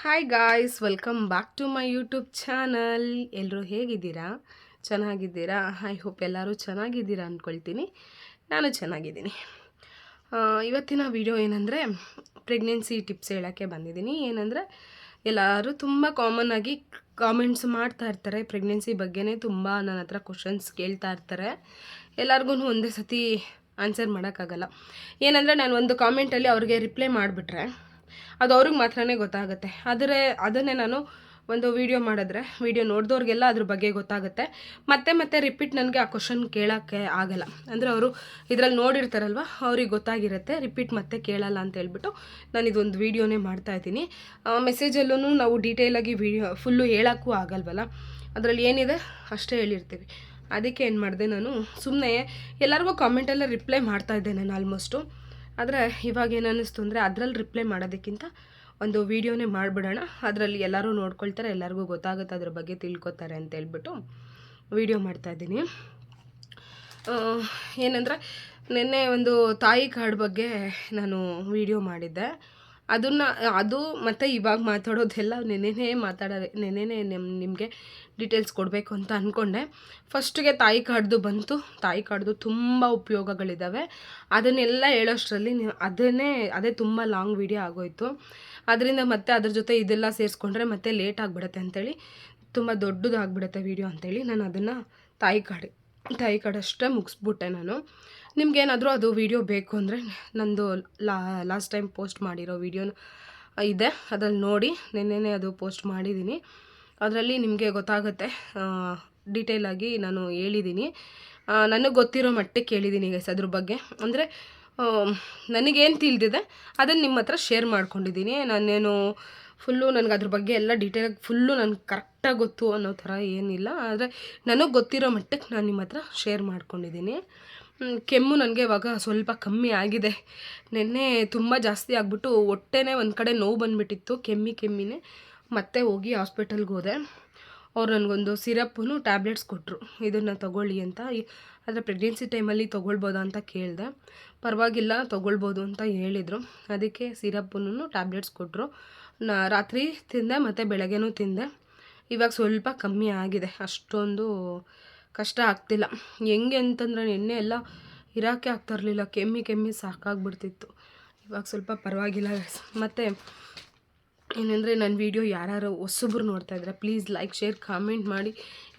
Hi guys welcome back to my YouTube channel ಎಲ್ಲರೂ ಹೇಗಿದ್ದೀರಾ? ಚೆನ್ನಾಗಿದ್ದೀರಾ? ಐ ಹೋಪ್ ಎಲ್ಲರೂ ಚೆನ್ನಾಗಿದ್ದೀರಾ ಅಂದ್ಕೊಳ್ತೀನಿ ನಾನು ಚೆನ್ನಾಗಿದ್ದೀನಿ. ಇವತ್ತಿನ ವಿಡಿಯೋ ಏನಂದರೆ ಪ್ರೆಗ್ನೆನ್ಸಿ ಟಿಪ್ಸ್ ಹೇಳೋಕ್ಕೆ ಬಂದಿದ್ದೀನಿ. ಏನಂದರೆ, ಎಲ್ಲರೂ ತುಂಬ ಕಾಮನ್ ಆಗಿ ಕಾಮೆಂಟ್ಸ್ ಮಾಡ್ತಾ ಇರ್ತಾರೆ. ಪ್ರೆಗ್ನೆನ್ಸಿ ಬಗ್ಗೆನೇ ತುಂಬ ನನ್ನ ಹತ್ರ ಕ್ವಶನ್ಸ್ ಕೇಳ್ತಾ ಇರ್ತಾರೆ. ಎಲ್ಲರಿಗೂ ಒಂದೇ ಸತಿ ಆನ್ಸರ್ ಮಾಡೋಕ್ಕಾಗಲ್ಲ. ಏನಂದರೆ, ನಾನು ಒಂದು ಕಾಮೆಂಟಲ್ಲಿ ಅವ್ರಿಗೆ ರಿಪ್ಲೈ ಮಾಡಿಬಿಟ್ರೆ ಅದು ಅವ್ರಿಗೆ ಮಾತ್ರನೇ ಗೊತ್ತಾಗುತ್ತೆ. ಆದರೆ ಅದನ್ನೇ ನಾನು ಒಂದು ವಿಡಿಯೋ ಮಾಡಿದ್ರೆ ವಿಡಿಯೋ ನೋಡಿದವ್ರಿಗೆಲ್ಲ ಅದ್ರ ಬಗ್ಗೆ ಗೊತ್ತಾಗುತ್ತೆ. ಮತ್ತೆ ಮತ್ತೆ ರಿಪೀಟ್ ನನಗೆ ಆ ಕ್ವಶನ್ ಕೇಳೋಕ್ಕೆ ಆಗಲ್ಲ. ಅಂದರೆ ಅವರು ಇದರಲ್ಲಿ ನೋಡಿರ್ತಾರಲ್ವ, ಅವ್ರಿಗೆ ಗೊತ್ತಾಗಿರುತ್ತೆ ರಿಪೀಟ್ ಮತ್ತೆ ಕೇಳಲ್ಲ ಅಂತ ಹೇಳ್ಬಿಟ್ಟು ನಾನು ಇದೊಂದು ವೀಡಿಯೋನೇ ಮಾಡ್ತಾ ಇದ್ದೀನಿ. ಮೆಸೇಜಲ್ಲೂ ನಾವು ಡೀಟೇಲಾಗಿ ವಿಡಿಯೋ ಫುಲ್ಲು ಹೇಳೋಕ್ಕೂ ಆಗಲ್ವಲ್ಲ. ಅದರಲ್ಲಿ ಏನಿದೆ ಅಷ್ಟೇ ಹೇಳಿರ್ತೀವಿ. ಅದಕ್ಕೆ ಏನು ಮಾಡಿದೆ ನಾನು ಸುಮ್ಮನೆ ಎಲ್ಲರಿಗೂ ಕಾಮೆಂಟಲ್ಲೇ ರಿಪ್ಲೈ ಮಾಡ್ತಾ ಇದ್ದೆ ನಾನು ಆಲ್ಮೋಸ್ಟು ಆದರೆ ಇವಾಗ ಏನು ಅನ್ನಿಸ್ತು ಅಂದರೆ ಅದರಲ್ಲಿ ರಿಪ್ಲೈ ಮಾಡೋದಕ್ಕಿಂತ ಒಂದು ವೀಡಿಯೋನೇ ಮಾಡಿಬಿಡೋಣ. ಅದರಲ್ಲಿ ಎಲ್ಲರೂ ನೋಡ್ಕೊಳ್ತಾರೆ, ಎಲ್ಲರಿಗೂ ಗೊತ್ತಾಗುತ್ತೆ, ಅದ್ರ ಬಗ್ಗೆ ತಿಳ್ಕೊತಾರೆ ಅಂತ ಹೇಳ್ಬಿಟ್ಟು ವೀಡಿಯೋ ಮಾಡ್ತಾಯಿದ್ದೀನಿ ಏನಂದರೆ ನಿನ್ನೆ ಒಂದು ತಾಯಿ ಕಾರ್ಡ್ ಬಗ್ಗೆ ನಾನು ವಿಡಿಯೋ ಮಾಡಿದ್ದೆ. ಅದನ್ನು, ಅದು ಮತ್ತು ಇವಾಗ ಮಾತಾಡೋದೆಲ್ಲ ನೆನೆನೇ ಮಾತಾಡೋದೆ, ನೆನೆನೇ ನಿಮ್ಮ ನಿಮಗೆ ಡೀಟೇಲ್ಸ್ ಕೊಡಬೇಕು ಅಂತ ಅಂದ್ಕೊಂಡೆ ಫಸ್ಟಿಗೆ ತಾಯಿ ಕಾಡ್ದು ಬಂತು. ತಾಯಿ ಕಾಡ್ದು ತುಂಬ ಉಪಯೋಗಗಳಿದ್ದಾವೆ ಅದನ್ನೆಲ್ಲ ಹೇಳೋಷ್ಟರಲ್ಲಿ ಅದನ್ನೇ, ಅದೇ ತುಂಬ ಲಾಂಗ್ ವಿಡಿಯೋ ಆಗೋಯಿತು. ಅದರಿಂದ ಮತ್ತೆ ಅದ್ರ ಜೊತೆ ಇದೆಲ್ಲ ಸೇರಿಸ್ಕೊಂಡ್ರೆ ಮತ್ತೆ ಲೇಟ್ ಆಗಿಬಿಡುತ್ತೆ ಅಂತೇಳಿ, ತುಂಬ ದೊಡ್ಡದಾಗ್ಬಿಡುತ್ತೆ ವಿಡಿಯೋ ಅಂತೇಳಿ ನಾನು ಅದನ್ನು ತಾಯಿ ಕಾರ್ಡ್ ತಾಯಿ ಕಡಷ್ಟೇ ಮುಗಿಸ್ಬಿಟ್ಟೆ ನಾನು. ನಿಮ್ಗೇನಾದರೂ ಅದು ವಿಡಿಯೋ ಬೇಕು ಅಂದರೆ ನಂದು ಲಾಸ್ಟ್ ಟೈಮ್ ಪೋಸ್ಟ್ ಮಾಡಿರೋ ವಿಡಿಯೋ ಇದೆ. ಅದ್ರಲ್ಲಿ ನೋಡಿ, ನಿನ್ನೆನೇ ಅದು ಪೋಸ್ಟ್ ಮಾಡಿದ್ದೀನಿ. ಅದರಲ್ಲಿ ನಿಮಗೆ ಗೊತ್ತಾಗುತ್ತೆ ಡೀಟೇಲಾಗಿ ನಾನು ಹೇಳಿದ್ದೀನಿ. ನನಗೆ ಗೊತ್ತಿರೋ ಮಟ್ಟಿಗೆ ಕೇಳಿದ್ದೀನಿ ಗೈಸ್ ಅದ್ರ ಬಗ್ಗೆ. ಅಂದರೆ ನನಗೇನು ತಿಳಿದಿದೆ, ಅದನ್ನು ನಿಮ್ಮ ಹತ್ರ ಶೇರ್ ಮಾಡ್ಕೊಂಡಿದ್ದೀನಿ. ನಾನೇನು ಫುಲ್ಲು ನನಗೆ ಅದ್ರ ಬಗ್ಗೆ ಎಲ್ಲ ಡೀಟೇಲಾಗಿ ಫುಲ್ಲು ನನಗೆ ಗೊತ್ತು ಅನ್ನೋ ಥರ ಏನಿಲ್ಲ. ಆದರೆ ನನಗೆ ಗೊತ್ತಿರೋ ಮಟ್ಟಕ್ಕೆ ನಾನು ನಿಮ್ಮ ಹತ್ರ ಶೇರ್ ಮಾಡ್ಕೊಂಡಿದ್ದೀನಿ. ಕೆಮ್ಮು ನನಗೆ ಇವಾಗ ಸ್ವಲ್ಪ ಕಮ್ಮಿ ಆಗಿದೆ. ನಿನ್ನೆ ತುಂಬ ಜಾಸ್ತಿ ಆಗಿಬಿಟ್ಟು ಹೊಟ್ಟೆನೇ ಒಂದು ಕಡೆ ನೋವು ಬಂದುಬಿಟ್ಟಿತ್ತು, ಕೆಮ್ಮಿ ಕೆಮ್ಮಿನೇ. ಮತ್ತೆ ಹೋಗಿ ಹಾಸ್ಪಿಟಲ್ಗೆ ಹೋದೆ. ಅವ್ರು ನನಗೊಂದು ಸಿರಪ್ಪು ಟ್ಯಾಬ್ಲೆಟ್ಸ್ ಕೊಟ್ಟರು ಇದನ್ನು ತಗೊಳ್ಳಿ ಅಂತ. ಆದರೆ ಪ್ರೆಗ್ನೆನ್ಸಿ ಟೈಮಲ್ಲಿ ತೊಗೊಳ್ಬೋದಾ ಅಂತ ಕೇಳಿದೆ. ಪರವಾಗಿಲ್ಲ, ತೊಗೊಳ್ಬೋದು ಅಂತ ಹೇಳಿದರು. ಅದಕ್ಕೆ ಸಿರಪ್ಪನ್ನು ಟ್ಯಾಬ್ಲೆಟ್ಸ್ ಕೊಟ್ಟರು ನಾ ರಾತ್ರಿ ತಿಂದೆ, ಮತ್ತು ಬೆಳಗ್ಗೆನೂ ತಿಂದೆ. ಇವಾಗ ಸ್ವಲ್ಪ ಕಮ್ಮಿ ಆಗಿದೆ. ಅಷ್ಟೊಂದು ಕಷ್ಟ ಆಗ್ತಿಲ್ಲ. ಹೆಂಗೆ ಅಂತಂದರೆ ನೆನ್ನೆ ಎಲ್ಲ ಇರೋಕ್ಕೆ ಆಗ್ತಾ ಇರಲಿಲ್ಲ. ಕೆಮ್ಮಿ ಕೆಮ್ಮಿ ಸಾಕಾಗ್ಬಿಡ್ತಿತ್ತು. ಇವಾಗ ಸ್ವಲ್ಪ ಪರವಾಗಿಲ್ಲ ಮತ್ತು ಏನಂದರೆ ನನ್ನ ವೀಡಿಯೋ ಯಾರು ಹೊಸಬ್ರು ನೋಡ್ತಾ ಇದ್ದಾರೆ ಪ್ಲೀಸ್ ಲೈಕ್ ಶೇರ್ ಕಾಮೆಂಟ್ ಮಾಡಿ.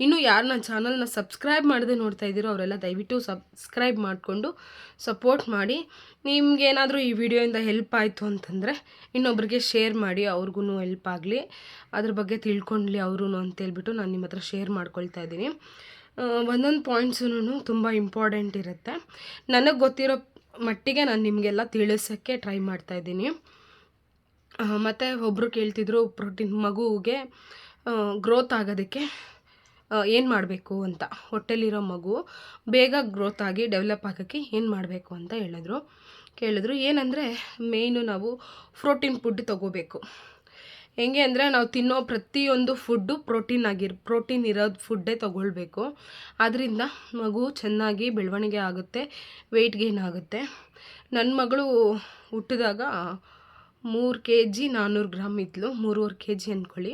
ಇನ್ನೂ ಯಾರು ನನ್ನ ಚಾನಲ್ನ ಸಬ್ಸ್ಕ್ರೈಬ್ ಮಾಡದೆ ನೋಡ್ತಾ ಇದ್ದೀರೋ ಅವರೆಲ್ಲ ದಯವಿಟ್ಟು ಸಬ್ಸ್ಕ್ರೈಬ್ ಮಾಡಿಕೊಂಡು ಸಪೋರ್ಟ್ ಮಾಡಿ. ನಿಮಗೇನಾದರೂ ಈ ವಿಡಿಯೋಯಿಂದ ಹೆಲ್ಪ್ ಆಯಿತು ಅಂತಂದರೆ ಇನ್ನೊಬ್ರಿಗೆ ಶೇರ್ ಮಾಡಿ ಅವ್ರಿಗೂ ಹೆಲ್ಪ್ ಆಗಲಿ. ಅದ್ರ ಬಗ್ಗೆ ತಿಳ್ಕೊಂಡ್ಲಿ ಅವರು ಅಂತೇಳ್ಬಿಟ್ಟು ನಾನು ನಿಮ್ಮ ಹತ್ರ ಶೇರ್ ಮಾಡ್ಕೊಳ್ತಾ ಇದ್ದೀನಿ. ಒಂದೊಂದು ಪಾಯಿಂಟ್ಸೂ ತುಂಬ ಇಂಪಾರ್ಟೆಂಟ್ ಇರುತ್ತೆ. ನನಗೆ ಗೊತ್ತಿರೋ ಮಟ್ಟಿಗೆ ನಾನು ನಿಮಗೆಲ್ಲ ತಿಳಿಸೋಕ್ಕೆ ಟ್ರೈ ಮಾಡ್ತಾಯಿದ್ದೀನಿ ಮತ್ತು ಒಬ್ಬರು ಕೇಳ್ತಿದ್ರು ಪ್ರೋಟೀನ್ ಮಗುವಿಗೆ ಗ್ರೋತ್ ಆಗೋದಕ್ಕೆ ಏನು ಮಾಡಬೇಕು ಅಂತ. ಹೊಟ್ಟೆಲಿರೋ ಮಗು ಬೇಗ ಗ್ರೋತ್ ಆಗಿ ಡೆವಲಪ್ ಆಗೋಕ್ಕೆ ಏನು ಮಾಡಬೇಕು ಅಂತ ಹೇಳಿದ್ರು. ಕೇಳಿದ್ರು, ಏನಂದರೆ ಮೇಯ್ನು ನಾವು ಪ್ರೋಟೀನ್ ಫುಡ್ ತೊಗೋಬೇಕು. ಹೆಂಗೆ ಅಂದರೆ ನಾವು ತಿನ್ನೋ ಪ್ರತಿಯೊಂದು ಫುಡ್ಡು ಪ್ರೋಟೀನ್ ಆಗಿರ್ ಪ್ರೋಟೀನ್ ಇರೋದು ಫುಡ್ಡೇ ತೊಗೊಳ್ಬೇಕು. ಅದರಿಂದ ಮಗು ಚೆನ್ನಾಗಿ ಬೆಳವಣಿಗೆ ಆಗುತ್ತೆ ವೆಯ್ಟ್ ಗೇನ್ ಆಗುತ್ತೆ. ನನ್ನ ಮಗಳು ಹುಟ್ಟಿದಾಗ ಮೂರು ಕೆ ಜಿ ನಾನ್ನೂರು ಗ್ರಾಮ್ ಇದ್ಲು, ಮೂರುವರೆ ಕೆ ಜಿ ಅಂದ್ಕೊಳ್ಳಿ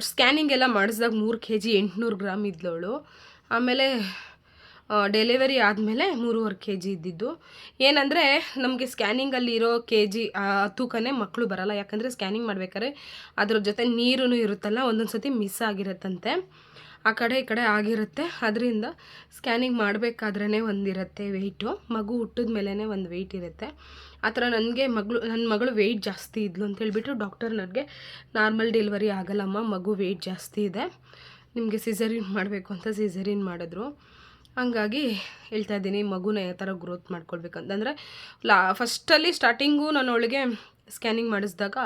ಸ್ಕ್ಯಾನಿಂಗ್ ಎಲ್ಲ ಮಾಡಿಸಿದಾಗ ಮೂರು ಕೆ ಜಿ ಎಂಟುನೂರು ಗ್ರಾಮ್ ಇದ್ಲವಳು. ಆಮೇಲೆ ಡೆಲಿವರಿ ಆದಮೇಲೆ ಮೂರುವರೆ ಕೆ ಜಿ ಇದ್ದಿದ್ದು. ಏನಂದರೆ, ನಮಗೆ ಸ್ಕ್ಯಾನಿಂಗಲ್ಲಿ ಇರೋ ಕೆ ಜಿ ತೂಕನೇ ಮಕ್ಕಳು ಬರಲ್ಲ. ಯಾಕಂದರೆ ಸ್ಕ್ಯಾನಿಂಗ್ ಮಾಡ್ಬೇಕಾದ್ರೆ ಅದ್ರ ಜೊತೆ ನೀರೂ ಇರುತ್ತಲ್ಲ ಒಂದೊಂದು ಸತಿ ಮಿಸ್ ಆಗಿರುತ್ತಂತೆ. ಆ ಕಡೆ ಈ ಕಡೆ ಆಗಿರುತ್ತೆ. ಅದರಿಂದ ಸ್ಕ್ಯಾನಿಂಗ್ ಮಾಡಬೇಕಾದ್ರೇ ಒಂದಿರುತ್ತೆ ವೆಯ್ಟು ಮಗು ಹುಟ್ಟಿದ ಮೇಲೇ ಒಂದು ವೆಯ್ಟ್ ಇರುತ್ತೆ. ಆ ಥರ ನನಗೆ ಮಗಳು ನನ್ನ ಮಗಳು ವೆಯ್ಟ್ ಜಾಸ್ತಿ ಇದ್ಲು ಅಂತ ಹೇಳಿಬಿಟ್ಟು ಡಾಕ್ಟರ್ ನನಗೆ ನಾರ್ಮಲ್ ಡೆಲಿವರಿ ಆಗಲ್ಲಮ್ಮ, ಮಗು ವೆಯ್ಟ್ ಜಾಸ್ತಿ ಇದೆ. ನಿಮಗೆ ಸಿಸರಿನ್ ಮಾಡಬೇಕು ಅಂತ ಸಿಸರಿನ್ ಮಾಡಿದ್ರು. ಹಂಗಾಗಿ ಹೇಳ್ತಾ ಇದ್ದೀನಿ, ಮಗುನ ಯಾವ ಥರ ಗ್ರೋತ್ ಮಾಡ್ಕೊಳ್ಬೇಕಂತಂದರೆ, ಲಾ ಫಸ್ಟಲ್ಲಿ ಸ್ಟಾರ್ಟಿಂಗು ನಾನು ಅವಳಿಗೆ ಸ್ಕ್ಯಾನಿಂಗ್ ಮಾಡಿಸಿದಾಗ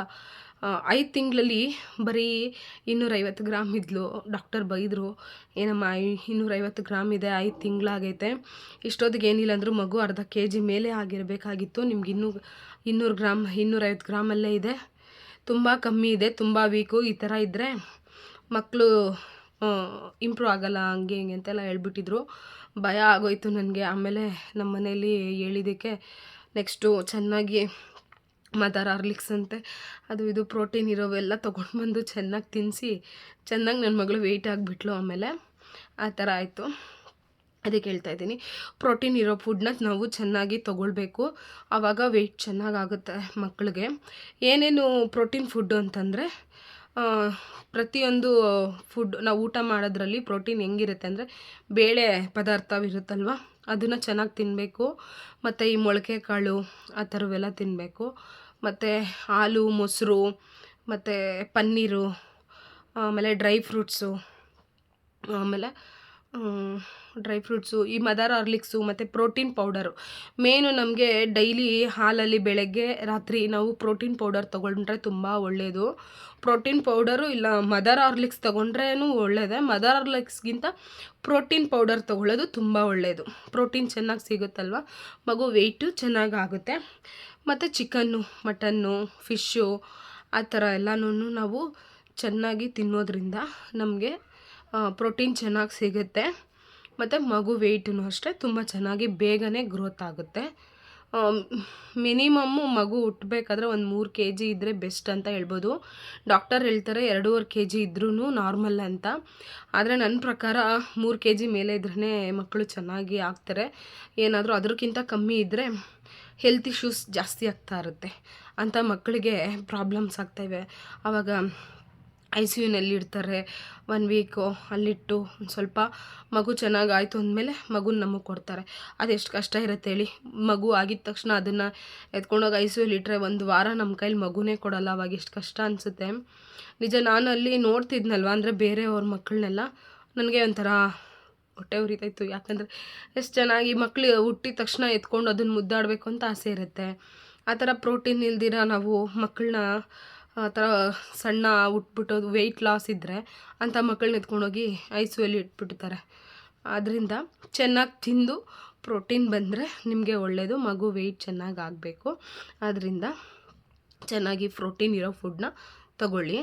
ಐದು ತಿಂಗಳಲ್ಲಿ ಬರೀ ಇನ್ನೂರೈವತ್ತು ಗ್ರಾಮ್ ಇದ್ಲು. ಡಾಕ್ಟರ್ ಬೈದರು, ಏನಮ್ಮ ಐ- ಇನ್ನೂರೈವತ್ತು ಗ್ರಾಮ್ ಇದೆ, ಐದು ತಿಂಗಳಾಗೈತೆ. ಇಷ್ಟೊತ್ತಿಗೆ ಏನಿಲ್ಲ ಅಂದರೂ ಮಗು ಅರ್ಧ ಕೆ ಜಿ ಮೇಲೆ ಆಗಿರಬೇಕಾಗಿತ್ತು. ನಿಮ್ಗೆ ಇನ್ನೂ ಇನ್ನೂರು ಗ್ರಾಮ್ ಇನ್ನೂರೈವತ್ತು ಗ್ರಾಮಲ್ಲೇ ಇದೆ. ತುಂಬ ಕಮ್ಮಿ ಇದೆ, ತುಂಬ ವೀಕು ಈ ಥರ ಇದ್ದರೆ ಮಕ್ಕಳು ಇಂಪ್ರೂವ್ ಆಗಲ್ಲ, ಹಂಗೆ ಹಿಂಗೆ ಅಂತೆಲ್ಲ ಹೇಳ್ಬಿಟ್ಟಿದ್ರು. ಭಯ ಆಗೋಯ್ತು ನನಗೆ. ಆಮೇಲೆ ನಮ್ಮ ಮನೇಲಿ ಹೇಳಿದ್ದಕ್ಕೆ ನೆಕ್ಸ್ಟು ಚೆನ್ನಾಗಿ ಮದರ್ ಆರ್ಲಿಕ್ಸ್ ಅಂತೆ. ಅದು ಇದು ಪ್ರೋಟೀನ್ ಇರೋವೆಲ್ಲ ತೊಗೊಂಡು ಬಂದು ಚೆನ್ನಾಗಿ ತಿನ್ನಿಸಿ ಚೆನ್ನಾಗಿ ನನ್ನ ಮಗಳು ವೆಯ್ಟ್ ಆಗಿಬಿಟ್ಲು ಆಮೇಲೆ, ಆ ಥರ ಆಯಿತು. ಅದಕ್ಕೆ ಹೇಳ್ತಾ ಇದ್ದೀನಿ ಪ್ರೋಟೀನ್ ಇರೋ ಫುಡ್ನ ನಾವು ಚೆನ್ನಾಗಿ ತೊಗೊಳ್ಬೇಕು. ಆವಾಗ ವೆಯ್ಟ್ ಚೆನ್ನಾಗಾಗುತ್ತೆ ಮಕ್ಕಳಿಗೆ ಏನೇನು ಪ್ರೋಟೀನ್ ಫುಡ್ಡು ಅಂತಂದರೆ ಪ್ರತಿಯೊಂದು ಫುಡ್ ನಾವು ಊಟ ಮಾಡೋದ್ರಲ್ಲಿ ಪ್ರೋಟೀನ್ ಹೆಂಗಿರುತ್ತೆ ಅಂದರೆ ಬೇಳೆ ಪದಾರ್ಥವಿರುತ್ತಲ್ವ, ಅದನ್ನು ಚೆನ್ನಾಗಿ ತಿನ್ನಬೇಕು ಮತ್ತು ಈ ಮೊಳಕೆ ಕಾಳು ಆ ಥರವೆಲ್ಲ ತಿನ್ನಬೇಕು ಮತ್ತು ಹಾಲು, ಮೊಸರು, ಮತ್ತು ಪನ್ನೀರು, ಆಮೇಲೆ ಡ್ರೈ ಫ್ರೂಟ್ಸು, ಆಮೇಲೆ ಡ್ರೈ ಫ್ರೂಟ್ಸು, ಈ ಮದರ್ ಆರ್ಲಿಕ್ಸು ಮತ್ತು ಪ್ರೋಟೀನ್ ಪೌಡರು. ಮೇನು ನಮಗೆ ಡೈಲಿ ಹಾಲಲ್ಲಿ ಬೆಳಗ್ಗೆ, ರಾತ್ರಿ ನಾವು ಪ್ರೋಟೀನ್ ಪೌಡರ್ ತೊಗೊಂಡ್ರೆ ತುಂಬ ಒಳ್ಳೆಯದು ಪ್ರೋಟೀನ್ ಪೌಡರು ಇಲ್ಲ, ಮದರ್ ಆರ್ಲಿಕ್ಸ್ ತೊಗೊಂಡ್ರೇನು ಒಳ್ಳೆಯದೇ ಮದರ್ ಆರ್ಲಿಕ್ಸ್ಗಿಂತ ಪ್ರೋಟೀನ್ ಪೌಡರ್ ತೊಗೊಳ್ಳೋದು ತುಂಬ ಒಳ್ಳೆಯದು ಪ್ರೋಟೀನ್ ಚೆನ್ನಾಗಿ ಸಿಗುತ್ತಲ್ವ? ಮಗು ವೆಯ್ಟು ಚೆನ್ನಾಗಾಗುತ್ತೆ ಮತ್ತು ಚಿಕನ್ನು, ಮಟನ್ನು, ಫಿಶ್ಶು ಆ ಥರ ಎಲ್ಲನೂ ನಾವು ಚೆನ್ನಾಗಿ ತಿನ್ನೋದ್ರಿಂದ ನಮಗೆ ಪ್ರೋಟೀನ್ ಚೆನ್ನಾಗಿ ಸಿಗುತ್ತೆ. ಮತ್ತು ಮಗು ವೆಯ್ಟೂ ಅಷ್ಟೇ ತುಂಬ ಚೆನ್ನಾಗಿ ಬೇಗನೆ ಗ್ರೋತ್ ಆಗುತ್ತೆ. ಮಿನಿಮಮ್ಮು ಮಗು ಹುಟ್ಟಬೇಕಾದ್ರೆ ಒಂದು ಮೂರು ಕೆ ಜಿ ಇದ್ದರೆ ಬೆಸ್ಟ್ ಅಂತ ಹೇಳ್ಬೋದು. ಡಾಕ್ಟರ್ ಹೇಳ್ತಾರೆ ಎರಡೂವರೆ ಕೆ ಜಿ ಇದ್ರೂ ನಾರ್ಮಲ್ ಅಂತ. ಆದರೆ ನನ್ನ ಪ್ರಕಾರ ಮೂರು ಕೆ ಜಿ ಮೇಲೆ ಇದ್ರೇ ಮಕ್ಕಳು ಚೆನ್ನಾಗಿ ಆಗ್ತಾರೆ. ಏನಾದರೂ ಅದಕ್ಕಿಂತ ಕಮ್ಮಿ ಇದ್ದರೆ ಹೆಲ್ತ್ ಇಶ್ಯೂಸ್ ಜಾಸ್ತಿ ಆಗ್ತಾ ಇರುತ್ತೆ. ಅಂಥ ಮಕ್ಕಳಿಗೆ ಪ್ರಾಬ್ಲಮ್ಸ್ ಆಗ್ತಾಯಿವೆ ಆವಾಗ ಐ ಸಿ ಯುನಲ್ಲಿ ಇಡ್ತಾರೆ. ಒನ್ ವೀಕು ಅಲ್ಲಿಟ್ಟು ಒಂದು ಸ್ವಲ್ಪ ಮಗು ಚೆನ್ನಾಗಾಯಿತು ಅಂದಮೇಲೆ ಮಗುನ ನಮಗೆ ಕೊಡ್ತಾರೆ. ಅದೆಷ್ಟು ಕಷ್ಟ ಇರುತ್ತೆ ಹೇಳಿ. ಮಗು ಆಗಿದ ತಕ್ಷಣ ಅದನ್ನು ಎತ್ಕೊಂಡೋಗಿ ಐ ಸಿ ಯುಲ್ಲಿ ಇಟ್ಟರೆ ಒಂದು ವಾರ ನಮ್ಮ ಕೈಲಿ ಮಗುನೇ ಕೊಡಲ್ಲ. ಅವಾಗ ಎಷ್ಟು ಕಷ್ಟ ಅನಿಸುತ್ತೆ. ನಿಜ ನಾನು ಅಲ್ಲಿ ನೋಡ್ತಿದ್ನಲ್ವ? ಅಂದರೆ ಬೇರೆಯವ್ರ ಮಕ್ಕಳನ್ನೆಲ್ಲ ನನಗೆ ಒಂಥರ ಹೊಟ್ಟೆ ಉರಿತಾಯಿತ್ತು ಯಾಕಂದರೆ ಎಷ್ಟು ಚೆನ್ನಾಗಿ ಮಕ್ಕಳು ಹುಟ್ಟಿದ ತಕ್ಷಣ ಎತ್ಕೊಂಡು ಅದನ್ನು ಮುದ್ದಾಡಬೇಕು ಅಂತ ಆಸೆ ಇರುತ್ತೆ. ಆ ಥರ ಪ್ರೋಟೀನ್ ಇಲ್ದಿರ ನಾವು ಮಕ್ಕಳನ್ನ ಆ ಥರ ಸಣ್ಣ ಉಟ್ಬಿಟ್ಟು ವೆಯ್ಟ್ ಲಾಸ್ ಇದ್ದರೆ ಅಂಥ ಮಕ್ಕಳನ್ನ ಎತ್ಕೊಂಡೋಗಿ ಐಸುವಲ್ಲಿ ಇಟ್ಬಿಡ್ತಾರೆ. ಆದ್ದರಿಂದ ಚೆನ್ನಾಗಿ ತಿಂದು ಪ್ರೋಟೀನ್ ಬಂದರೆ ನಿಮಗೆ ಒಳ್ಳೆಯದು ಮಗು ವೆಯ್ಟ್ ಚೆನ್ನಾಗಿ ಆಗಬೇಕು. ಆದ್ದರಿಂದ ಚೆನ್ನಾಗಿ ಪ್ರೋಟೀನ್ ಇರೋ ಫುಡ್ನ ತಗೊಳ್ಳಿ.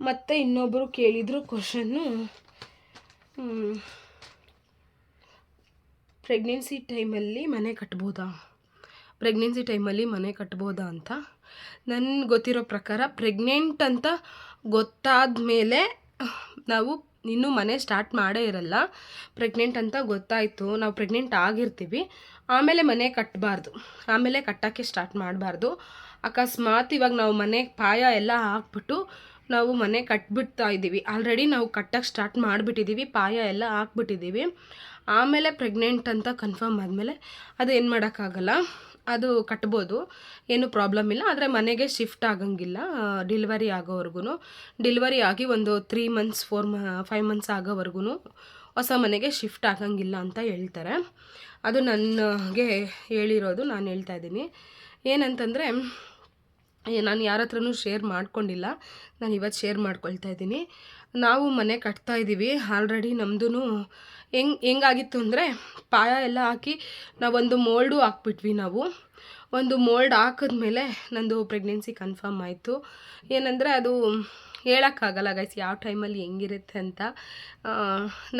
ಮತ್ತು ಇನ್ನೊಬ್ಬರು ಕೇಳಿದರು ಕ್ವಶನ್ನು ಪ್ರೆಗ್ನೆನ್ಸಿ ಟೈಮಲ್ಲಿ ಮನೆ ಕಟ್ಬೋದಾ? ಪ್ರೆಗ್ನೆನ್ಸಿ ಟೈಮಲ್ಲಿ ಮನೆ ಕಟ್ಬೋದಾ ಅಂತ? ನನ್ಗೆ ಗೊತ್ತಿರೋ ಪ್ರಕಾರ ಪ್ರೆಗ್ನೆಂಟ್ ಅಂತ ಗೊತ್ತಾದ ಮೇಲೆ ನಾವು ಇನ್ನೂ ಮನೆ ಸ್ಟಾರ್ಟ್ ಮಾಡೇ ಇರಲ್ಲ. ಪ್ರೆಗ್ನೆಂಟ್ ಅಂತ ಗೊತ್ತಾಯಿತು. ನಾವು ಪ್ರೆಗ್ನೆಂಟ್ ಆಗಿರ್ತೀವಿ. ಆಮೇಲೆ ಮನೆ ಕಟ್ಟಬಾರ್ದು ಆಮೇಲೆ ಕಟ್ಟೋಕ್ಕೆ ಸ್ಟಾರ್ಟ್ ಮಾಡಬಾರ್ದು. ಅಕಸ್ಮಾತ್ ಇವಾಗ ನಾವು ಮನೆ ಪಾಯ ಎಲ್ಲ ಹಾಕ್ಬಿಟ್ಟು ನಾವು ಮನೆ ಕಟ್ಬಿಡ್ತಾ ಇದ್ದೀವಿ. ಆಲ್ರೆಡಿ ನಾವು ಕಟ್ಟಕ್ಕೆ ಸ್ಟಾರ್ಟ್ ಮಾಡಿಬಿಟ್ಟಿದ್ದೀವಿ. ಪಾಯ ಎಲ್ಲ ಹಾಕ್ಬಿಟ್ಟಿದ್ದೀವಿ. ಆಮೇಲೆ ಪ್ರೆಗ್ನೆಂಟ್ ಅಂತ ಕನ್ಫರ್ಮ್ ಆದಮೇಲೆ ಅದು ಏನು ಮಾಡೋಕ್ಕಾಗಲ್ಲ. ಅದು ಕಟ್ಬೋದು. ಏನು ಪ್ರಾಬ್ಲಮ್ ಇಲ್ಲ. ಆದರೆ ಮನೆಗೆ ಶಿಫ್ಟ್ ಆಗಂಗಿಲ್ಲ. ಡಿಲಿವರಿ ಆಗೋವರೆಗೂ ಡಿಲಿವರಿ ಆಗಿ ಒಂದು ತ್ರೀ ಮಂತ್ಸ್ ಫೋರ್ ಮ ಫೈವ್ ಮಂತ್ಸ್ ಆಗೋವರೆಗೂ ಹೊಸ ಮನೆಗೆ ಶಿಫ್ಟ್ ಆಗಂಗಿಲ್ಲ ಅಂತ ಹೇಳ್ತಾರೆ. ಅದು ನನಗೆ ಹೇಳಿರೋದು, ನಾನು ಹೇಳ್ತಾ ಇದ್ದೀನಿ. ಏನಂತಂದರೆ ನಾನು ಯಾರ ಹತ್ರನೂ ಶೇರ್ ಮಾಡ್ಕೊಂಡಿಲ್ಲ. ನಾನು ಇವತ್ತು ಶೇರ್ ಮಾಡ್ಕೊಳ್ತಾ ಇದ್ದೀನಿ. ನಾವು ಮನೆ ಕಟ್ತಾ ಇದ್ದೀವಿ. ಆಲ್ರೆಡಿ ನಮ್ಮದು ಹೆಂಗ್, ಹೆಂಗಾಗಿತ್ತು ಅಂದರೆ ಪಾಯ ಎಲ್ಲ ಹಾಕಿ ನಾವೊಂದು ಮೋಲ್ಡು ಹಾಕ್ಬಿಟ್ವಿ ನಾವು. ಒಂದು ಮೋಲ್ಡ್ ಹಾಕಿದ್ಮೇಲೆ ನಂದು ಪ್ರೆಗ್ನೆನ್ಸಿ ಕನ್ಫರ್ಮ್ ಆಯಿತು. ಏನಂದರೆ ಅದು ಹೇಳೋಕ್ಕಾಗಲ್ಲ ಗೈಸ್ ಯಾವ ಟೈಮಲ್ಲಿ ಹೆಂಗಿರುತ್ತೆ ಅಂತ.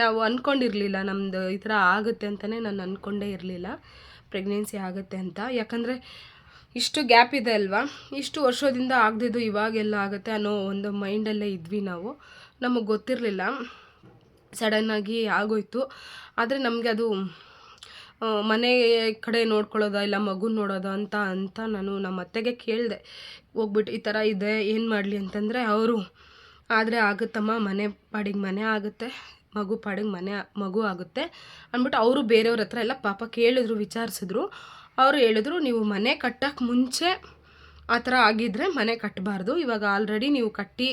ನಾವು ಅಂದ್ಕೊಂಡಿರಲಿಲ್ಲ ನಮ್ಮದು ಈ ಥರ ಆಗುತ್ತೆ ಅಂತಲೇ ನಾನು ಅಂದ್ಕೊಂಡೇ ಇರಲಿಲ್ಲ. ಪ್ರೆಗ್ನೆನ್ಸಿ ಆಗುತ್ತೆ ಅಂತ. ಯಾಕಂದರೆ ಇಷ್ಟು ಗ್ಯಾಪ್ ಇದೆ ಅಲ್ವಾ? ಇಷ್ಟು ವರ್ಷದಿಂದ ಆಗದಿದ್ದು ಇವಾಗೆಲ್ಲ ಆಗುತ್ತೆ ಅನ್ನೋ ಒಂದು ಮೈಂಡಲ್ಲೇ ಇದ್ವಿ ನಾವು. ನಮಗೆ ಗೊತ್ತಿರಲಿಲ್ಲ. ಸಡನ್ನಾಗಿ ಆಗೋಯ್ತು. ಆದರೆ ನಮಗೆ ಅದು ಮನೆ ಕಡೆ ನೋಡ್ಕೊಳ್ಳೋದಾ ಇಲ್ಲ ಮಗು ನೋಡೋದಾ ಅಂತ ಅಂತ ನಾನು ನಮ್ಮ ಅತ್ತೆಗೆ ಕೇಳಿದೆ. ಹೋಗ್ಬಿಟ್ಟು ಈ ಥರ ಇದೆ, ಏನು ಮಾಡಲಿ? ಅಂತಂದರೆ ಅವರು, ಆದರೆ ಆಗುತ್ತಮ್ಮ, ಮನೆ ಪಾಡಿಗೆ ಮನೆ ಆಗುತ್ತೆ, ಮಗು ಪಾಡಿಗೆ ಮನೆ, ಮಗು ಆಗುತ್ತೆ. ಅಂದ್ಬಿಟ್ಟು ಅವರು ಬೇರೆಯವ್ರ ಹತ್ರ ಎಲ್ಲ ಪಾಪ ಕೇಳಿದ್ರು, ವಿಚಾರಿಸಿದ್ರು. ಅವರು ಹೇಳಿದ್ರು, ನೀವು ಮನೆ ಕಟ್ಟೋಕ್ಕೆ ಮುಂಚೆ ಆ ಥರ ಆಗಿದ್ದರೆ ಮನೆ ಕಟ್ಟಬಾರ್ದು ಇವಾಗ ಆಲ್ರೆಡಿ ನೀವು ಕಟ್ಟಿ